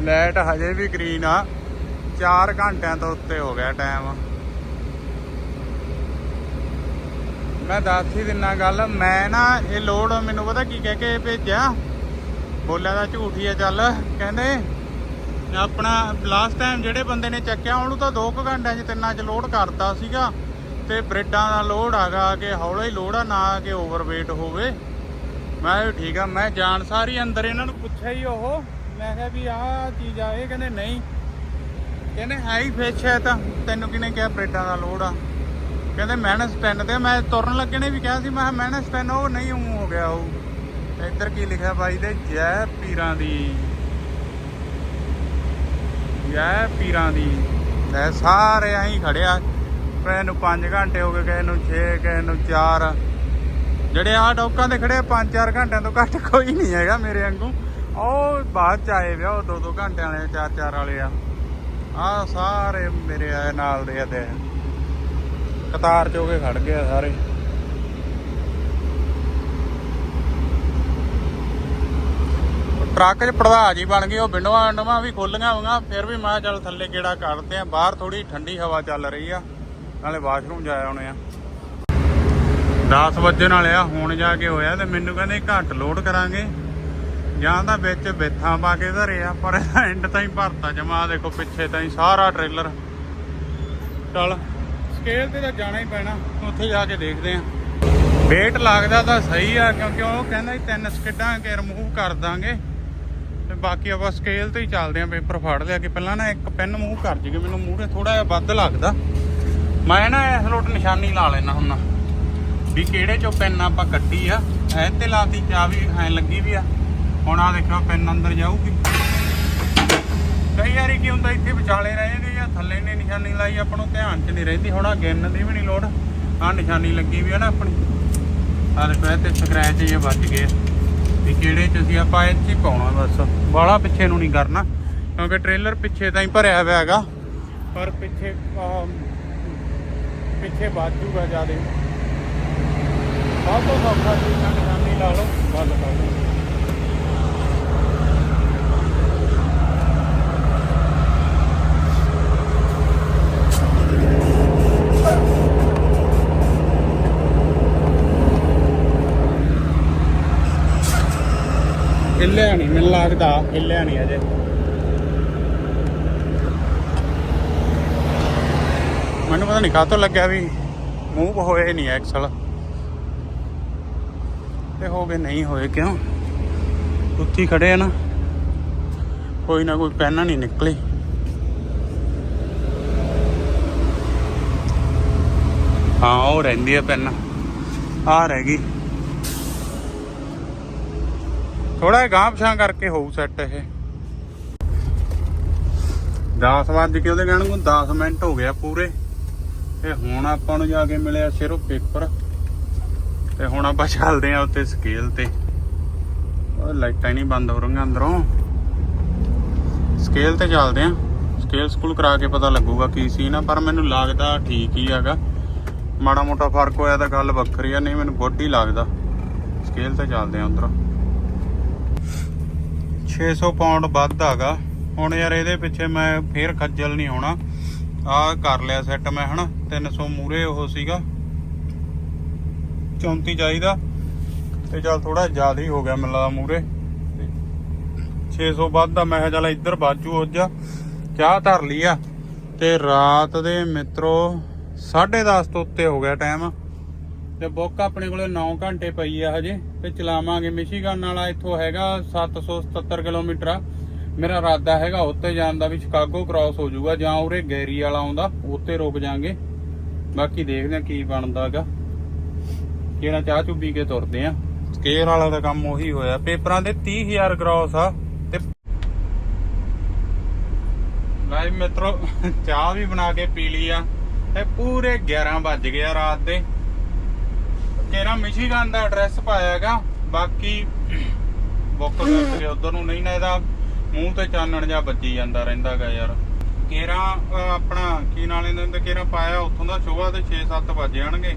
ਲਾਈਟ ਹਜੇ ਵੀ ਗ੍ਰੀਨ ਆ। 4 ਘੰਟਿਆਂ ਤੋਂ ਉੱਤੇ ਹੋ ਗਿਆ ਟਾਈਮ। ਮੈਂ ਦੱਸ ਹੀ ਦਿੰਨਾ ਗੱਲ, ਮੈਂ ਨਾ ਇਹ ਲੋਡ ਮੈਨੂੰ ਪਤਾ ਕੀ ਕਹਿ ਕੇ ਭੇਜਿਆ? ਬੋਲਿਆ ਦਾ ਝੂਠ ਹੀ ਆ ਚੱਲ, ਕਹਿੰਦੇ ਆਪਣਾ ਲਾਸਟ ਟਾਈਮ ਜਿਹੜੇ ਬੰਦੇ ਨੇ ਚੱਕਿਆ, ਉਹਨੂੰ ਤਾਂ 2 ਘੰਟਿਆਂ 'ਚ ਤਿੰਨਾਂ 'ਚ ਲੋਡ ਕਰਤਾ ਸੀਗਾ ਤੇ ਬ੍ਰੈਡਾਂ ਦਾ ਲੋਡ ਹੈਗਾ ਕਿ ਹੌਲਾ ਹੀ ਲੋਡ ਆ, ਨਾ ਕਿ ਓਵਰਵੇਟ ਹੋਵੇ। ਮੈਂ ਕਿਹਾ ਠੀਕ ਆ, ਮੈਂ ਜਾਣ ਸਾਰੀ ਅੰਦਰ ਇਹਨਾਂ ਨੂੰ ਪੁੱਛਿਆ ਹੀ ਉਹ। ਮੈਂ ਕਿਹਾ ਵੀ ਆਹ ਚੀਜ਼ ਆ, ਇਹ ਕਹਿੰਦੇ ਨਹੀਂ। ਕਹਿੰਦੇ ਹੈ ਹੀ ਫਿਸ਼ ਹੈ ਤਾਂ, ਤੈਨੂੰ ਕਿਹਨੇ ਕਿਹਾ ਬ੍ਰੈਡਾਂ ਦਾ ਲੋਡ ਆ? ਕਹਿੰਦੇ ਮਾਈਨਸ 10 ਤੇ ਮੈਂ ਤੁਰਨ ਲੱਗੇ ਨੇ ਵੀ ਕਿਹਾ ਸੀ, ਮੈਂ ਮਾਈਨਸ 10 ਉਹ ਨਹੀਂ ਉਹ ਹੋ ਗਿਆ ਉਹ। ਇੱਧਰ ਕੀ ਲਿਖਿਆ ਬਾਈ ਦੇ, ਜੈ ਪੀਰਾਂ ਦੀ। ਜੈ ਪੀਰਾਂ ਦੀ। ਲੈ ਸਾਰੇ ਐਂ ਖੜਿਆ, ਕਿਸੇ ਨੂੰ 5 ਘੰਟੇ ਹੋ ਗਏ, ਕਿਸੇ ਨੂੰ 6 ਕਿਸੇ ਨੂੰ 4 ਜਿਹੜੇ ਆ ਡੌਕਾਂ ਦੇ ਖੜੇ 5-4 ਘੰਟਿਆਂ ਤੋਂ ਘੱਟ ਕੋਈ ਨਹੀਂ ਹੈਗਾ ਮੇਰੇ ਵਾਂਗੂ। ਉਹ ਬਾਅਦ ਚ ਆਏ ਵਿਆ ਉਹ 2-2 ਘੰਟਿਆਂ ਵਾਲੇ 4-4 ਵਾਲੇ ਆ। ਆ ਸਾਰੇ ਮੇਰੇ ਆਏ ਨਾਲ ਦੇ ਆ ਤੇ। ਕਤਾਰ ਚ ਹੋ ਕੇ ਖੜ ਗਏ ਸਾਰੇ। ਟਰੱਕ 'ਚ ਪੜਦਾ ਜੀ ਬਣ ਗਈ ਉਹ ਵਿੰਡੋਆਂ ਵਿੰਡੋਆਂ ਵੀ ਖੋਲੀਆਂ ਹੋਈਆਂ, ਫਿਰ ਵੀ ਮੈਂ ਕਿਹਾ ਚੱਲ ਥੱਲੇ ਗੇੜਾ ਕੱਢਦੇ ਆ, ਬਾਹਰ ਥੋੜੀ ਠੰਡੀ ਹਵਾ ਚੱਲ ਰਹੀ ਆ, ਨਾਲੇ ਵਾਸ਼ਰੂਮ ਜਾਇਆ ਆਉਣੇ ਆ। 10 ਵਜੇ ਵਾਲੇ ਆ, ਹੁਣ ਜਾ ਕੇ ਹੋਇਆ ਤੇ ਮੈਨੂੰ ਕਹਿੰਦੇ ਘੱਟ ਲੋਡ ਕਰਾਂਗੇ। ਜਾਂ ਤਾਂ ਵਿੱਚ ਬੇਥਾਂ ਪਾ ਕੇ ਧਰੇ ਆ, ਪਰ ਐਂਡ ਤਾਈਂ ਭਰਤਾ ਜਮਾ ਦੇਖੋ ਪਿੱਛੇ ਤਾਈਂ ਸਾਰਾ ਟ੍ਰੇਲਰ ਚੱਲ। ਸਕੇਲ ਤੇ ਤਾਂ ਜਾਣਾ ਹੀ ਪੈਣਾ, ਉੱਥੇ ਜਾ ਕੇ ਦੇਖਦੇ ਆ ਵੇਟ ਲੱਗਦਾ ਤਾਂ ਸਹੀ ਆ, ਕਿਉਂਕਿ ਉਹ ਕਹਿੰਦਾ ਤਿੰਨ ਸਕਿੱਡਾਂ ਕੇ ਰਿਮੂਵ ਕਰ ਦਾਂਗੇ। ਤੇ ਬਾਕੀ ਆਪਾਂ ਸਕੇਲ ਤੇ ਹੀ ਚੱਲਦੇ ਆ ਪੇਪਰ ਫੜ ਲਿਆ ਕਿ ਪਹਿਲਾਂ ਨਾ ਇੱਕ ਪੈਨ ਮੂਵ ਕਰ ਜੀਗੇ ਮੈਨੂੰ ਮੂਹਰੇ ਥੋੜਾ ਜਿਹਾ ਵੱਧ ਲੱਗਦਾ। ਮੈਂ ਨਾ ਇਸ ਲੋਟ ਨਿਸ਼ਾਨੀ ਲਾ ਲੈਣਾ ਹੁੰਨਾ ਵੀ ਕਿਹੜੇ ਚੋਂ ਪੈਨ ਆਪਾਂ ਕੱਢੀ ਆ। ਐ ਤੇ ਲਾਤੀ ਚਾਬੀ ਐ ਲੱਗੀ ਵੀ ਆ। ਹੁਣ ਆ ਦੇਖੋ ਪੈਨ ਅੰਦਰ ਜਾਊਗੀ। ਕਈ ਵਾਰੀ ਕੀ ਹੁੰਦਾ, ਇੱਥੇ ਵਿਚਾਲੇ ਰਹਿ ਜਾਂਦੇ ਜਾਂ ਥੱਲੇ ਨੇ ਨਿਸ਼ਾਨੀ ਲਾਈ ਆਪਾਂ ਨੂੰ ਧਿਆਨ 'ਚ ਨਹੀਂ ਰਹਿੰਦੀ। ਹੁਣ ਆ ਗਿਣ ਦੀ ਵੀ ਨਹੀਂ ਲੋੜ। ਆ ਨਿਸ਼ਾਨੀ ਲੱਗੀ ਵੀ ਆ ਨਾ ਆਪਣੀ। ਆ ਦੇਖੋ, ਇਹ ਤੇ ਸਕ੍ਰੈਚ ਜੇ ਵੱਜ ਗਏ ਵੀ ਕਿਹੜੇ ਚ ਅਸੀਂ ਆਪਾਂ ਇਹ 'ਚ ਹੀ ਪਾਉਣਾ ਬਸ। ਬਾਹਲਾ ਪਿੱਛੇ ਨੂੰ ਨਹੀਂ ਕਰਨਾ, ਕਿਉਂਕਿ ਟ੍ਰੇਲਰ ਪਿੱਛੇ ਤਾਂ ਹੀ ਭਰਿਆ ਹੋਇਆ ਹੈਗਾ। ਪਰ ਪਿੱਛੇ ਪਿੱਛੇ ਵੱਜ ਜੂਗਾ ਜਿਆਦੇ। ਬਹੁਤ ਸੌਖਾ ਚੀਜ਼ ਨਿਸ਼ਾਨੀ ਲਾ ਲਓ ਗੱਲ ਕਰ ਲਓ ਹਿੱਲਿਆ ਨਹੀਂ, ਮੈਨੂੰ ਲੱਗਦਾ ਹਿੱਲਿਆ ਨਹੀਂ ਅਜੇ। ਮੈਨੂੰ ਪਤਾ ਨਹੀਂ ਕਾਹਤੋਂ ਲੱਗਿਆ ਵੀ ਮੂਵ ਹੋਏ ਨਹੀਂ ਐਕਸਲ ਤੇ ਹੋ ਗਏ ਨਹੀਂ ਹੋਏ ਕਿਉਂ? ਉੱਥੇ ਖੜੇ ਆ ਨਾ। ਕੋਈ ਨਾ ਕੋਈ ਪੈਨ ਨਹੀਂ ਨਿਕਲੀ। ਹਾਂ, ਉਹ ਰਹਿੰਦੀ ਆ ਪੈਨ। ਆ ਰਹਿ ਗਈ। ਥੋੜਾ ਗਾਂਹ ਪਛਾਂ ਕਰਕੇ ਹੋਊ ਸੈੱਟ ਇਹ। 10 ਵਜੇ ਕੇ ਉਹਦੇ ਕਹਿਣ ਨੂੰ 10 ਮਿੰਟ ਹੋ ਗਿਆ ਪੂਰੇ। ਤੇ ਹੁਣ ਆਪਾਂ ਨੂੰ ਜਾ ਕੇ ਮਿਲਿਆ ਸਿਰਫ ਪੇਪਰ। ਤੇ ਹੁਣ ਆਪਾਂ ਚੱਲਦੇ ਆ ਉੱਤੇ ਸਕੇਲ ਤੇ। ਉਹ ਲਾਈਟਾਂ ਹੀ ਨਹੀਂ ਬੰਦ ਹੋ ਰਹੀਆਂ ਅੰਦਰੋਂ। ਸਕੇਲ ਤੇ ਚੱਲਦੇ ਆ। ਸਕੇਲ ਸਕੂਲ ਕਰਾ ਕੇ ਪਤਾ ਲੱਗੂਗਾ ਕੀ ਸੀ ਨਾ, ਪਰ ਮੈਨੂੰ ਲੱਗਦਾ ਠੀਕ ਹੀ ਹੈਗਾ। ਮਾੜਾ ਮੋਟਾ ਫ਼ਰਕ ਹੋਇਆ ਤਾਂ ਗੱਲ ਵੱਖਰੀ ਆ, ਨਹੀਂ ਮੈਨੂੰ ਗੁੱਡ ਹੀ ਲੱਗਦਾ। ਸਕੇਲ ਤੇ ਚੱਲਦੇ ਆ ਅੰਦਰੋਂ 600 ਪਾਉਂਡ ਵੱਧ ਹੈਗਾ ਹੁਣ ਯਾਰ ਇਹਦੇ ਪਿੱਛੇ ਮੈਂ ਫੇਰ ਖੱਜਲ ਨਹੀਂ ਹੋਣਾ। ਆ ਕਰ ਲਿਆ ਸੈੱਟ ਮੈਂ ਹਨਾ 300 ਮੂਰੇ ਉਹ ਸੀਗਾ। 34 ਚਾਹੀਦਾ। ਤੇ ਚੱਲ ਥੋੜਾ ਜ਼ਿਆਦਾ ਹੀ ਹੋ ਗਿਆ ਮੈਨੂੰ ਲੱਗਦਾ ਮੂਰੇ। 600 ਵੱਧ ਦਾ ਮੈਂ ਕਿਹਾ ਚੱਲ ਇੱਧਰ ਬਾਜੂ ਹੋ ਚਾਹ ਧਰ ਲਈ ਆ। ਤੇ ਰਾਤ ਦੇ ਮਿੱਤਰੋ 10:30 ਤੋਂ ਉੱਤੇ ਹੋ ਗਿਆ ਟਾਈਮ ਤੇ ਬੁੱਕ ਆਪਣੇ ਕੋਲੇ 9 ਘੰਟੇ ਪਈ ਆ ਹਜੇ ਤੇ ਚਲਾਵਾਂਗੇ। ਮਿਸ਼ੀਗਨ ਵਾਲਾ ਇੱਥੋਂ ਹੈਗਾ 777 ਕਿਲੋਮੀਟਰ ਆ। ਮੇਰਾ ਇਰਾਦਾ ਹੈਗਾ ਉੱਤੇ ਜਾਣ ਦਾ ਵੀ ਸ਼ਿਕਾਗੋ ਕ੍ਰਾਸ ਹੋ ਜਾਊਗਾ ਜਾਂ ਉਰੇ ਗੈਰੀ ਵਾਲਾ ਆਉਂਦਾ ਉੱਤੇ ਰੁਕ ਜਾਾਂਗੇ। ਬਾਕੀ ਦੇਖਦੇ ਆ ਕੀ ਬਣਦਾਗਾ ਕਿਹੜਾ ਚਾਹ ਚੁ ਪੀ ਕੇ ਤੁਰਦੇ ਆ ਸਕੇਅਰ ਵਾਲਾ ਦਾ ਕੰਮ ਉਹੀ ਹੋਇਆ। ਪੇਪਰਾਂ ਦੇ 30000 ਕ੍ਰਾਸ ਆ ਤੇ ਲਾਈਵ ਮਿੱਤਰੋ ਚਾਹ ਵੀ ਬਣਾ ਕੇ ਪੀ ਲਈ ਆ ਤੇ ਪੂਰੇ 11 ਵੱਜ ਗਏ ਆ ਰਾਤ ਦੇ। ਤੇਰਾ ਮਿਸ਼ੀਗਨ ਦਾ ਐਡਰੈਸ ਪਾਇਆਗਾ। ਬਾਕੀ ਬੁੱਕ ਕਰਕੇ ਉਧਰ ਨੂੰ ਨਹੀਂ ਨਾ ਇਹਦਾ ਮੂੰਹ ਤੇ ਚਾਨਣ ਜਾਂ ਵੱਜੀ ਜਾਂਦਾ ਰਹਿੰਦਾਗਾ ਯਾਰ। ਕੇਰਾ ਆਪਣਾ ਕੀ ਨਾਲ ਇਹਨਾਂ ਦੇ ਕੇਰਾ ਪਾਇਆ ਉੱਥੋਂ ਦਾ ਸ਼ੋਭਾ ਤੇ 6-7 ਵੱਜ ਜਾਣਗੇ।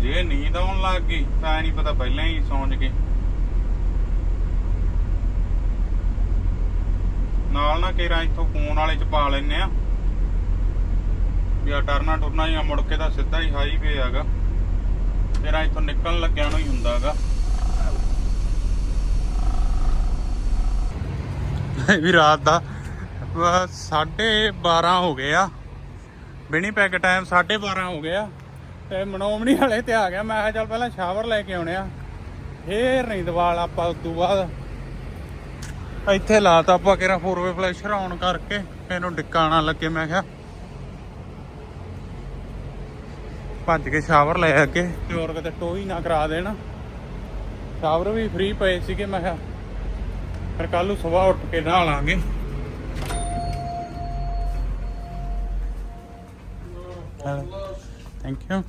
ਜੇ ਨੀਂਦ ਆਉਣ ਲੱਗ ਗਈ, ਤਾਂ ਐ ਨਹੀਂ ਪਤਾ ਪਹਿਲਾਂ ਹੀ ਸੌਂਜ ਗਏ। ਨਾਲ ਨਾ ਕੇਰਾ ਇੱਥੋਂ ਫੋਨ ਵਾਲੇ ਚ ਪਾ ਲੈਨੇ ਆ। ਵੀ ਆ ਟਰਨਾ ਟੁਰਨਾ ਜਾਂ ਮੁੜ ਕੇ ਤਾਂ ਸਿੱਧਾ ਹੀ ਹਾਈਵੇ ਹੈਗਾ ਤੇਰਾ ਇੱਥੋਂ ਨਿਕਲਣ ਲੱਗਿਆ ਨੂੰ ਹੀ ਹੁੰਦਾਗਾ। ਵੀ ਰਾਤ ਦਾ। 12:30 ਹੋ ਗਏ ਆ। ਬਿਨੀ ਪੈਗ ਟਾਈਮ 12:30 ਹੋ ਗਏ ਆ। ਤੇ ਮਨੋਮਣੀ ਵਾਲੇ ਤੇ ਆ ਗਿਆ। ਮੈਂ ਕਿਹਾ ਚੱਲ ਪਹਿਲਾਂ ਸ਼ਾਵਰ ਲੈ ਕੇ ਆਉਣੇ ਆ। ਫੇਰ ਨਹੀਂ ਦਵਾਲ ਆਪਾਂ ਉਸ ਤੋਂ ਬਾਅਦ। ਇੱਥੇ ਲਾਤਾ ਆਪਾਂ ਕਿਹੜਾ 4ਵੇ ਫਲੈਸ਼ਰ ਆਨ ਕਰਕੇ। ਇਹਨੂੰ ਡਿੱਕਾਣਾ ਲੱਗੇ, ਮੈਂ ਕਿਹਾ। ਭੱਜ ਕੇ ਸ਼ਾਵਰ ਲੈ ਅੱਗੇ ਤੇ ਹੋਰ ਕਿਤੇ ਟੋਈ ਨਾ ਕਰਾ ਦੇਣ। ਸ਼ਾਵਰ ਵੀ ਫ੍ਰੀ ਪਏ ਸੀਗੇ ਮੈਂ ਕਿਹਾ ਫਿਰ ਕੱਲ ਨੂੰ ਸਵੇਰ ਉੱਠ ਕੇ ਨਹਾ ਲਾਂਗੇ। ਥੈਂਕ ਯੂ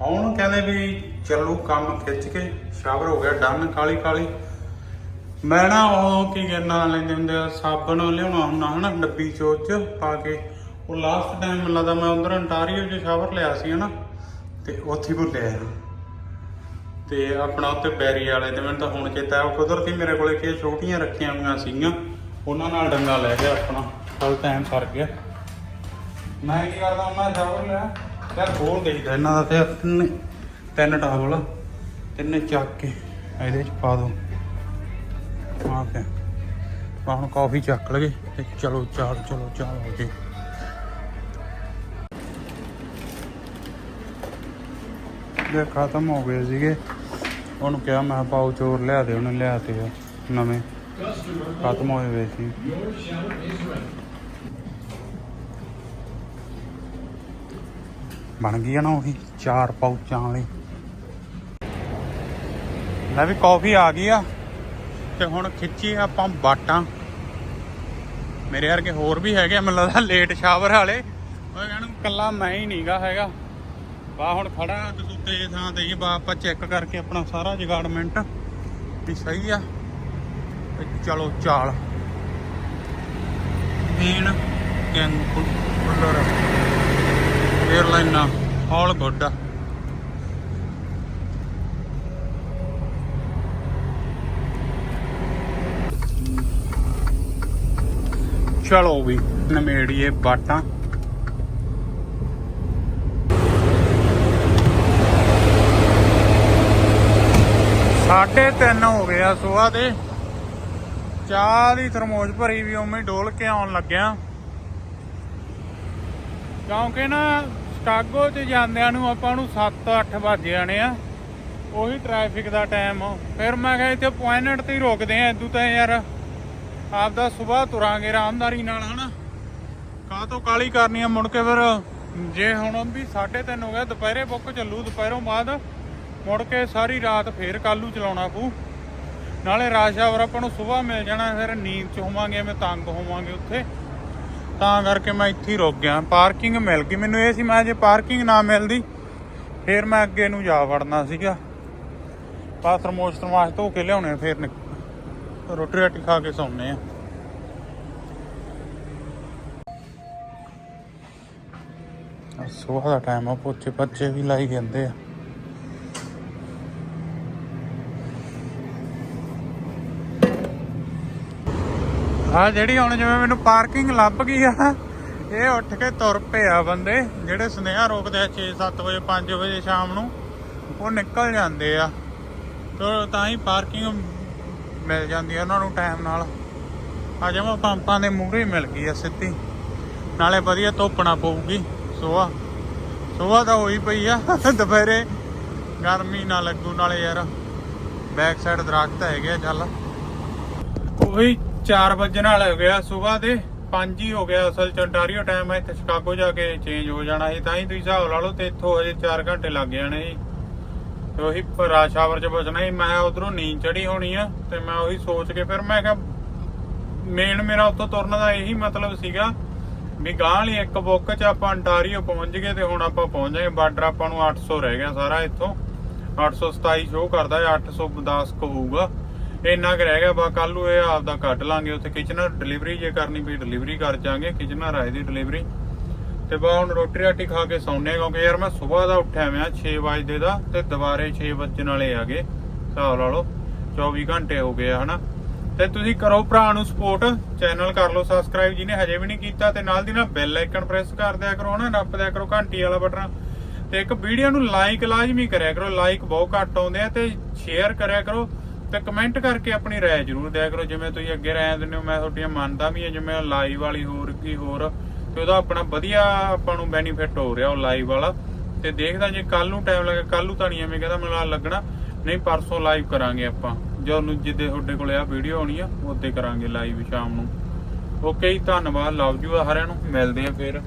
ਹੁਣ ਕਹਿੰਦੇ ਵੀ ਚੱਲੂ ਕੰਮ ਖਿੱਚ ਕੇ ਸ਼ਾਵਰ ਹੋ ਗਿਆ ਡਨ ਕਾਲੀ ਕਾਲੀ ਮੈਂ ਨਾ ਉਹ ਕੀ ਕਰਨਾ, ਲੈਂਦੇ ਹੁੰਦੇ ਆ ਸਾਬਣ ਲਿਆਉਣਾ ਹੁੰਦਾ ਹਨਾ, ਡੱਬੀ ਚੋਚ ਚ ਪਾ ਕੇ। ਉਹ ਲਾਸਟ ਟਾਈਮ ਮੈਨੂੰ ਲੱਗਦਾ ਮੈਂ ਉਧਰ ਅੰਟਾਰੀਓ 'ਚ ਸ਼ਾਵਰ ਲਿਆ ਸੀ ਹਨਾ, ਤੇ ਉੱਥੇ ਭੁੱਲਿਆ ਯਾਰ ਤੇ ਆਪਣਾ ਉੱਤੇ ਬੈਰੀ ਵਾਲੇ ਤੇ ਮੈਨੂੰ ਤਾਂ ਹੁਣ ਚੇਤਾ ਉਹ ਕੁਦਰਤੀ ਮੇਰੇ ਕੋਲੇ ਕੀ ਛੋਟੀਆਂ ਰੱਖੀਆਂ ਹੋਈਆਂ ਸੀਗੀਆਂ, ਉਹਨਾਂ ਨਾਲ ਡੰਗਾ ਲੈ ਗਿਆ ਆਪਣਾ ਕੱਲ ਟਾਈਮ ਸਰ ਗਿਆ। ਮੈਂ ਕੀ ਕਰਦਾ, ਮੈਂ ਸ਼ਾਵਰ ਲਿਆ, ਯਾਰ ਹੋਰ ਦੇਖਦਾ ਇਹਨਾਂ ਦਾ ਤੇ ਤਿੰਨ ਤਿੰਨ ਟਾਵਲ ਤਿੰਨੇ ਚੱਕ ਕੇ ਇਹਦੇ ਚ ਪਾ ਦੋ। ਆ ਹੁਣ ਕਾਫੀ ਚੱਕ ਲਗੇ ਤੇ ਚਲੋ ਚਾਲ ਚਲੋ ਚਾਲ ਹੋ ਜੀ। ਦੇ ਖਤਮ ਹੋ ਗਏ ਸੀਗੇ। ਉਹਨੂੰ ਕਿਹਾ, ਮੈਂ ਕਿਹਾ ਪਾਉ ਚੋਰ ਲਿਆ ਦੇ, ਉਹਨੇ ਲਿਆ ਤੇ ਨਵੇਂ। ਖਤਮ ਹੋਏ ਹੋਏ ਸੀ। ਬਣ ਗਈ ਆ ਨਾ ਉਹੀ ਚਾਰ ਪਾਉਚਾਂ ਵਾਲੀ। ਲੈ ਵੀ ਕਾਫੀ ਆ ਗਈ ਆ। ਤੇ ਹੁਣ ਖਿੱਚੀ ਆਪਾਂ ਬਾਟਾਂ। ਮੇਰੇ ਵਰਗੇ ਹੋਰ ਵੀ ਹੈਗੇ ਆ, ਮੈਨੂੰ ਲੱਗਦਾ ਲੇਟ ਸ਼ਾਵਰ ਵਾਲੇ। ਉਹ ਕਹਿਣ ਕੱਲਾ ਮੈਂ ਹੀ ਨਹੀਂਗਾ ਹੈਗਾ। ਬਾ ਹੁਣ ਖੜਾ ਦਸੂਤੇ ਥਾਂ ਤੇ ਹੀ ਬਾ ਆਪਾਂ ਚੈੱਕ ਕਰਕੇ ਆਪਣਾ ਸਾਰਾ ਜਗਾੜਮੈਂਟ ਵੀ ਸਹੀ ਆ। ਚਲੋ ਚਾਲ। ਮੇਨ ਗੈਂਗ ਕੁੱਲਰ ਆਲ ਗੁੱਡ ਆ। ਚਲੋ ਵੀ, ਨਮੇੜੀਏ ਬਾਟਾਂ। ਸਾਢੇ ਤਿੰਨ ਹੋ ਗਏ ਆ ਸੁਬਾਹ ਦੇ। ਚਾਹ ਦੀ ਥਰਮੋਜ ਭਰੀ ਵੀ ਉਵੇਂ ਡੋਲ ਕੇ ਆਉਣ ਲੱਗਿਆ। ਕਿਉਂਕਿ ਨਾ, ਸਟਾਗੋ 'ਚ ਜਾਂਦਿਆਂ ਨੂੰ ਆਪਾਂ ਨੂੰ 7-8 ਵੱਜ ਜਾਣੇ ਆ। ਉਹੀ ਟ੍ਰੈਫਿਕ ਦਾ ਟਾਈਮ ਫਿਰ ਮੈਂ ਕਿਹਾ ਇੱਥੇ ਪੁਆਇੰਟ ਤੇ ਹੀ ਰੋਕਦੇ ਆ। ਇਦੋਂ ਤਾਂ ਯਾਰ ਆਪਦਾ ਸਵੇਰ ਤੁਰਾਂਗੇ ਆਰਾਮਦਾਰੀ ਨਾਲ ਹਨਾ? ਕਾਹ ਤੋਂ ਕਾਲੀ ਕਰਨੀ ਆ ਮੁੜ ਕੇ ਫਿਰ? ਜੇ ਹੁਣ ਵੀ 3:30 ਹੋ ਗਿਆ ਦੁਪਹਿਰੇ ਬੁੱਕ ਚੱਲੂ ਦੁਪਹਿਰੋਂ ਬਾਅਦ ਮੁੜ ਕੇ ਸਾਰੀ ਰਾਤ ਫੇਰ ਕੱਲੂ ਚਲਾਉਣਾ ਪਊ। ਨਾਲੇ ਰਾਸ਼ ਆਵਰ ਆਪਾਂ ਨੂੰ ਸਵੇਰ ਮਿਲ ਜਾਣਾ ਫਿਰ ਨੀਂਦ ਚ ਹੋਵਾਂਗੇ ਮੈਂ ਤੰਗ ਹੋਵਾਂਗੇ ਉੱਥੇ। ਤਾਂ ਕਰਕੇ ਮੈਂ ਇੱਥੇ ਹੀ ਰੁਕ ਗਿਆ। ਪਾਰਕਿੰਗ ਮਿਲ ਗਈ। ਮੈਨੂੰ ਇਹ ਸੀ ਮੈਂ ਜੇ ਪਾਰਕਿੰਗ ਨਾ ਮਿਲਦੀ ਫਿਰ ਮੈਂ ਅੱਗੇ ਨੂੰ ਜਾ ਵੜਨਾ ਸੀਗਾ। ਪਾਸਰ ਮੋਸਟਰ ਮਾਸ ਧੋ ਕੇ ਲਿਆਉਣੇ ਆ, ਫਿਰ ਨਿਕ- ਰੋਟੀ ਰਾਟੀ ਖਾ ਕੇ ਸੌਂਨੇ ਆ। ਸਵੇਰ ਦਾ ਟਾਈਮ ਆ, ਪੋਚੇ ਪੱਚੇ ਵੀ ਲਾਈ ਜਾਂਦੇ ਆ। ਆ ਜਿਹੜੀ ਹੁਣ ਜਿਵੇਂ ਮੈਨੂੰ ਪਾਰਕਿੰਗ ਲੱਭ ਗਈ ਆ, ਇਹ ਉੱਠ ਕੇ ਤੁਰ ਪਏ ਆ ਬੰਦੇ, ਜਿਹੜੇ ਸੁਨੇਹਾ ਰੋਕਦੇ ਆ 6-7 ਵਜੇ 5 ਵਜੇ ਸ਼ਾਮ ਨੂੰ, ਉਹ ਨਿਕਲ ਜਾਂਦੇ ਆ। ਤਾਂ ਹੀ ਪਾਰਕਿੰਗ ਮਿਲ ਜਾਂਦੀ ਆ ਉਹਨਾਂ ਨੂੰ ਟਾਈਮ ਨਾਲ। ਆ ਜਮਾ ਪੰਪਾਂ ਦੇ ਮੂਹਰੇ ਮਿਲ ਗਈ ਆ ਸਿੱਧੀ। ਨਾਲੇ ਵਧੀਆ ਧੋਪਣਾ ਪਊਗੀ, ਸੁਆ। ਸੁਆ ਤਾਂ ਹੋਈ ਪਈ ਆ, ਦੁਪਹਿਰੇ। ਗਰਮੀ ਨਾ ਲੱਗੂ ਨਾਲੇ ਯਾਰ। ਬੈਕ ਸਾਈਡ ਦਰਖਤ ਹੈਗੇ ਆ, ਚੱਲ। ਉਹੀ 4 ਵਜੇ ਨਾਲ ਹੋ ਗਿਆ ਸਵੇਰ ਦੇ 5 ਹੀ ਹੋ ਗਿਆ ਅਸਲ ਚ ਅੰਟਾਰੀਓ ਟਾਈਮ ਹੈ ਇੱਥੇ ਸ਼ਿਕਾਗੋ ਜਾ ਕੇ ਚੇਂਜ ਹੋ ਜਾਣਾ ਸੀ। ਤਾਂ ਹੀ ਤੁਸੀਂ ਹਿਸਾਬ ਲਾ ਲਓ, ਤੇ ਇੱਥੋਂ ਹਜੇ 4 ਘੰਟੇ ਲੱਗ ਜਾਣੇ ਸੀ। ਤੇ ਉਹੀ ਰਾਸ਼ ਆਵਰ ਚ ਬਚਣਾ ਸੀ, ਮੈਂ ਉਧਰੋਂ ਨੀਂਦ ਚੜੀ ਹੋਣੀ ਆ, ਤੇ ਮੈਂ ਉਹੀ ਸੋਚ ਕੇ ਫਿਰ ਮੈਂ ਕਿਹਾ ਮੇਨ ਮੇਰਾ ਉੱਥੋਂ ਤੁਰਨ ਦਾ ਇਹੀ ਮਤਲਬ ਸੀਗਾ ਵੀ ਗਾਂ ਵਾਲੀ ਇੱਕ ਬੁੱਕ ਚ ਆਪਾਂ ਅੰਟਾਰੀਓ ਪਹੁੰਚ ਗਏ ਤੇ ਹੁਣ ਆਪਾਂ ਪਹੁੰਚ ਜਾਏ, ਬਾਰਡਰ ਆਪਾਂ ਨੂੰ 800 ਰਹਿ ਗਿਆ ਸਾਰਾ ਇੱਥੋਂ। 827 ਸ਼ੋ ਕਰਦਾ ਹੈ 810 ਕੁ ਹੋਊਗਾ। ਇੰਨਾ ਕੁ ਰਹਿ ਗਿਆ, ਬਾ ਕੱਲ ਨੂੰ ਇਹ ਆਪਦਾ ਕੱਢ ਲਾਂਗੇ ਉੱਥੇ, ਕਿਚਨਰ ਡਿਲੀਵਰੀ ਜੇ ਕਰਨੀ ਪਈ ਡਿਲੀਵਰੀ ਕਰ ਜਾਾਂਗੇ, ਕਿਚਨਰ ਆਏ ਦੀ ਡਿਲੀਵਰੀ ਤੇ ਬਾ ਹੁਣ ਰੋਟੀ ਰਾਟੀ ਖਾ ਕੇ ਸੌਂਨੇ ਕਿਉਂਕਿ ਯਾਰ ਮੈਂ ਸਵੇਰ ਦਾ ਉੱਠਿਆ ਮੈਂ 6 ਵਜੇ ਦਾ ਤੇ ਦੁਬਾਰੇ 6 ਵਜੇ ਵਾਲੇ ਆ ਹਿਸਾਬ ਲਾ ਲਓ 24 ਘੰਟੇ ਹੋ ਗਏ ਹਨਾ। ਤੇ ਤੁਸੀਂ ਕਰੋ ਭਰਾ ਨੂੰ ਸਪੋਰਟ ਚੈਨਲ ਕਰ ਲਓ ਸਬਸਕ੍ਰਾਈਬ ਜਿਹਨੇ ਹਜੇ ਵੀ ਨਹੀਂ ਕੀਤਾ ਤੇ ਨਾਲ ਦੀ ਨਾਲ ਬੈਲ ਆਈਕਨ ਪ੍ਰੈਸ ਕਰ ਦਿਆ ਕਰੋ ਨਾ ਨੱਪ ਦਿਆ ਕਰੋ ਘੰਟੀ ਵਾਲਾ ਬਟਨ। ਤੇ ਇੱਕ ਵੀਡੀਓ ਨੂੰ ਲਾਈਕ ਲਾਜ਼ਮੀ ਕਰਿਆ ਕਰੋ ਲਾਈਕ ਬਹੁਤ ਘੱਟ ਆਉਂਦੇ ਆ ਤੇ ਸ਼ੇਅਰ ਕਰਿਆ ਕਰੋ ਤੇ ਕਮੈਂਟ ਕਰਕੇ ਆਪਣੀ ਰਾਏ ਜ਼ਰੂਰ ਦਿਆ ਕਰੋ, ਜਿਵੇਂ ਤੁਸੀਂ ਅੱਗੇ ਰਾਏ ਦਿੰਦੇ ਹੋ, ਮੈਂ ਤੁਹਾਡੀਆਂ ਮੰਨਦਾ ਵੀ ਹਾਂ, ਜਿਵੇਂ ਲਾਈਵ ਵਾਲੀ ਹੋਰ ਕੀ ਹੋਰ ਤੇ ਉਹਦਾ ਆਪਣਾ ਵਧੀਆ ਆਪਾਂ ਨੂੰ ਬੈਨੀਫਿਟ ਹੋ ਰਿਹਾ ਉਹ ਲਾਈਵ ਵਾਲਾ। ਤੇ ਦੇਖਦਾ ਜੇ ਕੱਲ ਨੂੰ ਟਾਈਮ ਲੱਗੇ ਕੱਲ ਨੂੰ ਤਾਂ ਨਹੀਂ ਐਵੇਂ ਕਹਿੰਦਾ, ਮੈਨੂੰ ਲੱਗਣਾ। ਨਹੀਂ, ਪਰਸੋਂ ਲਾਈਵ ਕਰਾਂਗੇ ਆਪਾਂ। ਜਦੋਂ ਜਿੱਦੇ ਤੁਹਾਡੇ ਕੋਲੇ ਆ ਵੀਡੀਓ ਆਉਣੀ ਆ, ਉਹਦੇ ਕਰਾਂਗੇ ਲਾਈਵ ਸ਼ਾਮ ਨੂੰ। ਓਕੇ ਜੀ, ਧੰਨਵਾਦ ਲਵ ਯੂ ਸਾਰਿਆਂ ਨੂੰ। ਮਿਲਦੇ ਆ ਫਿਰ।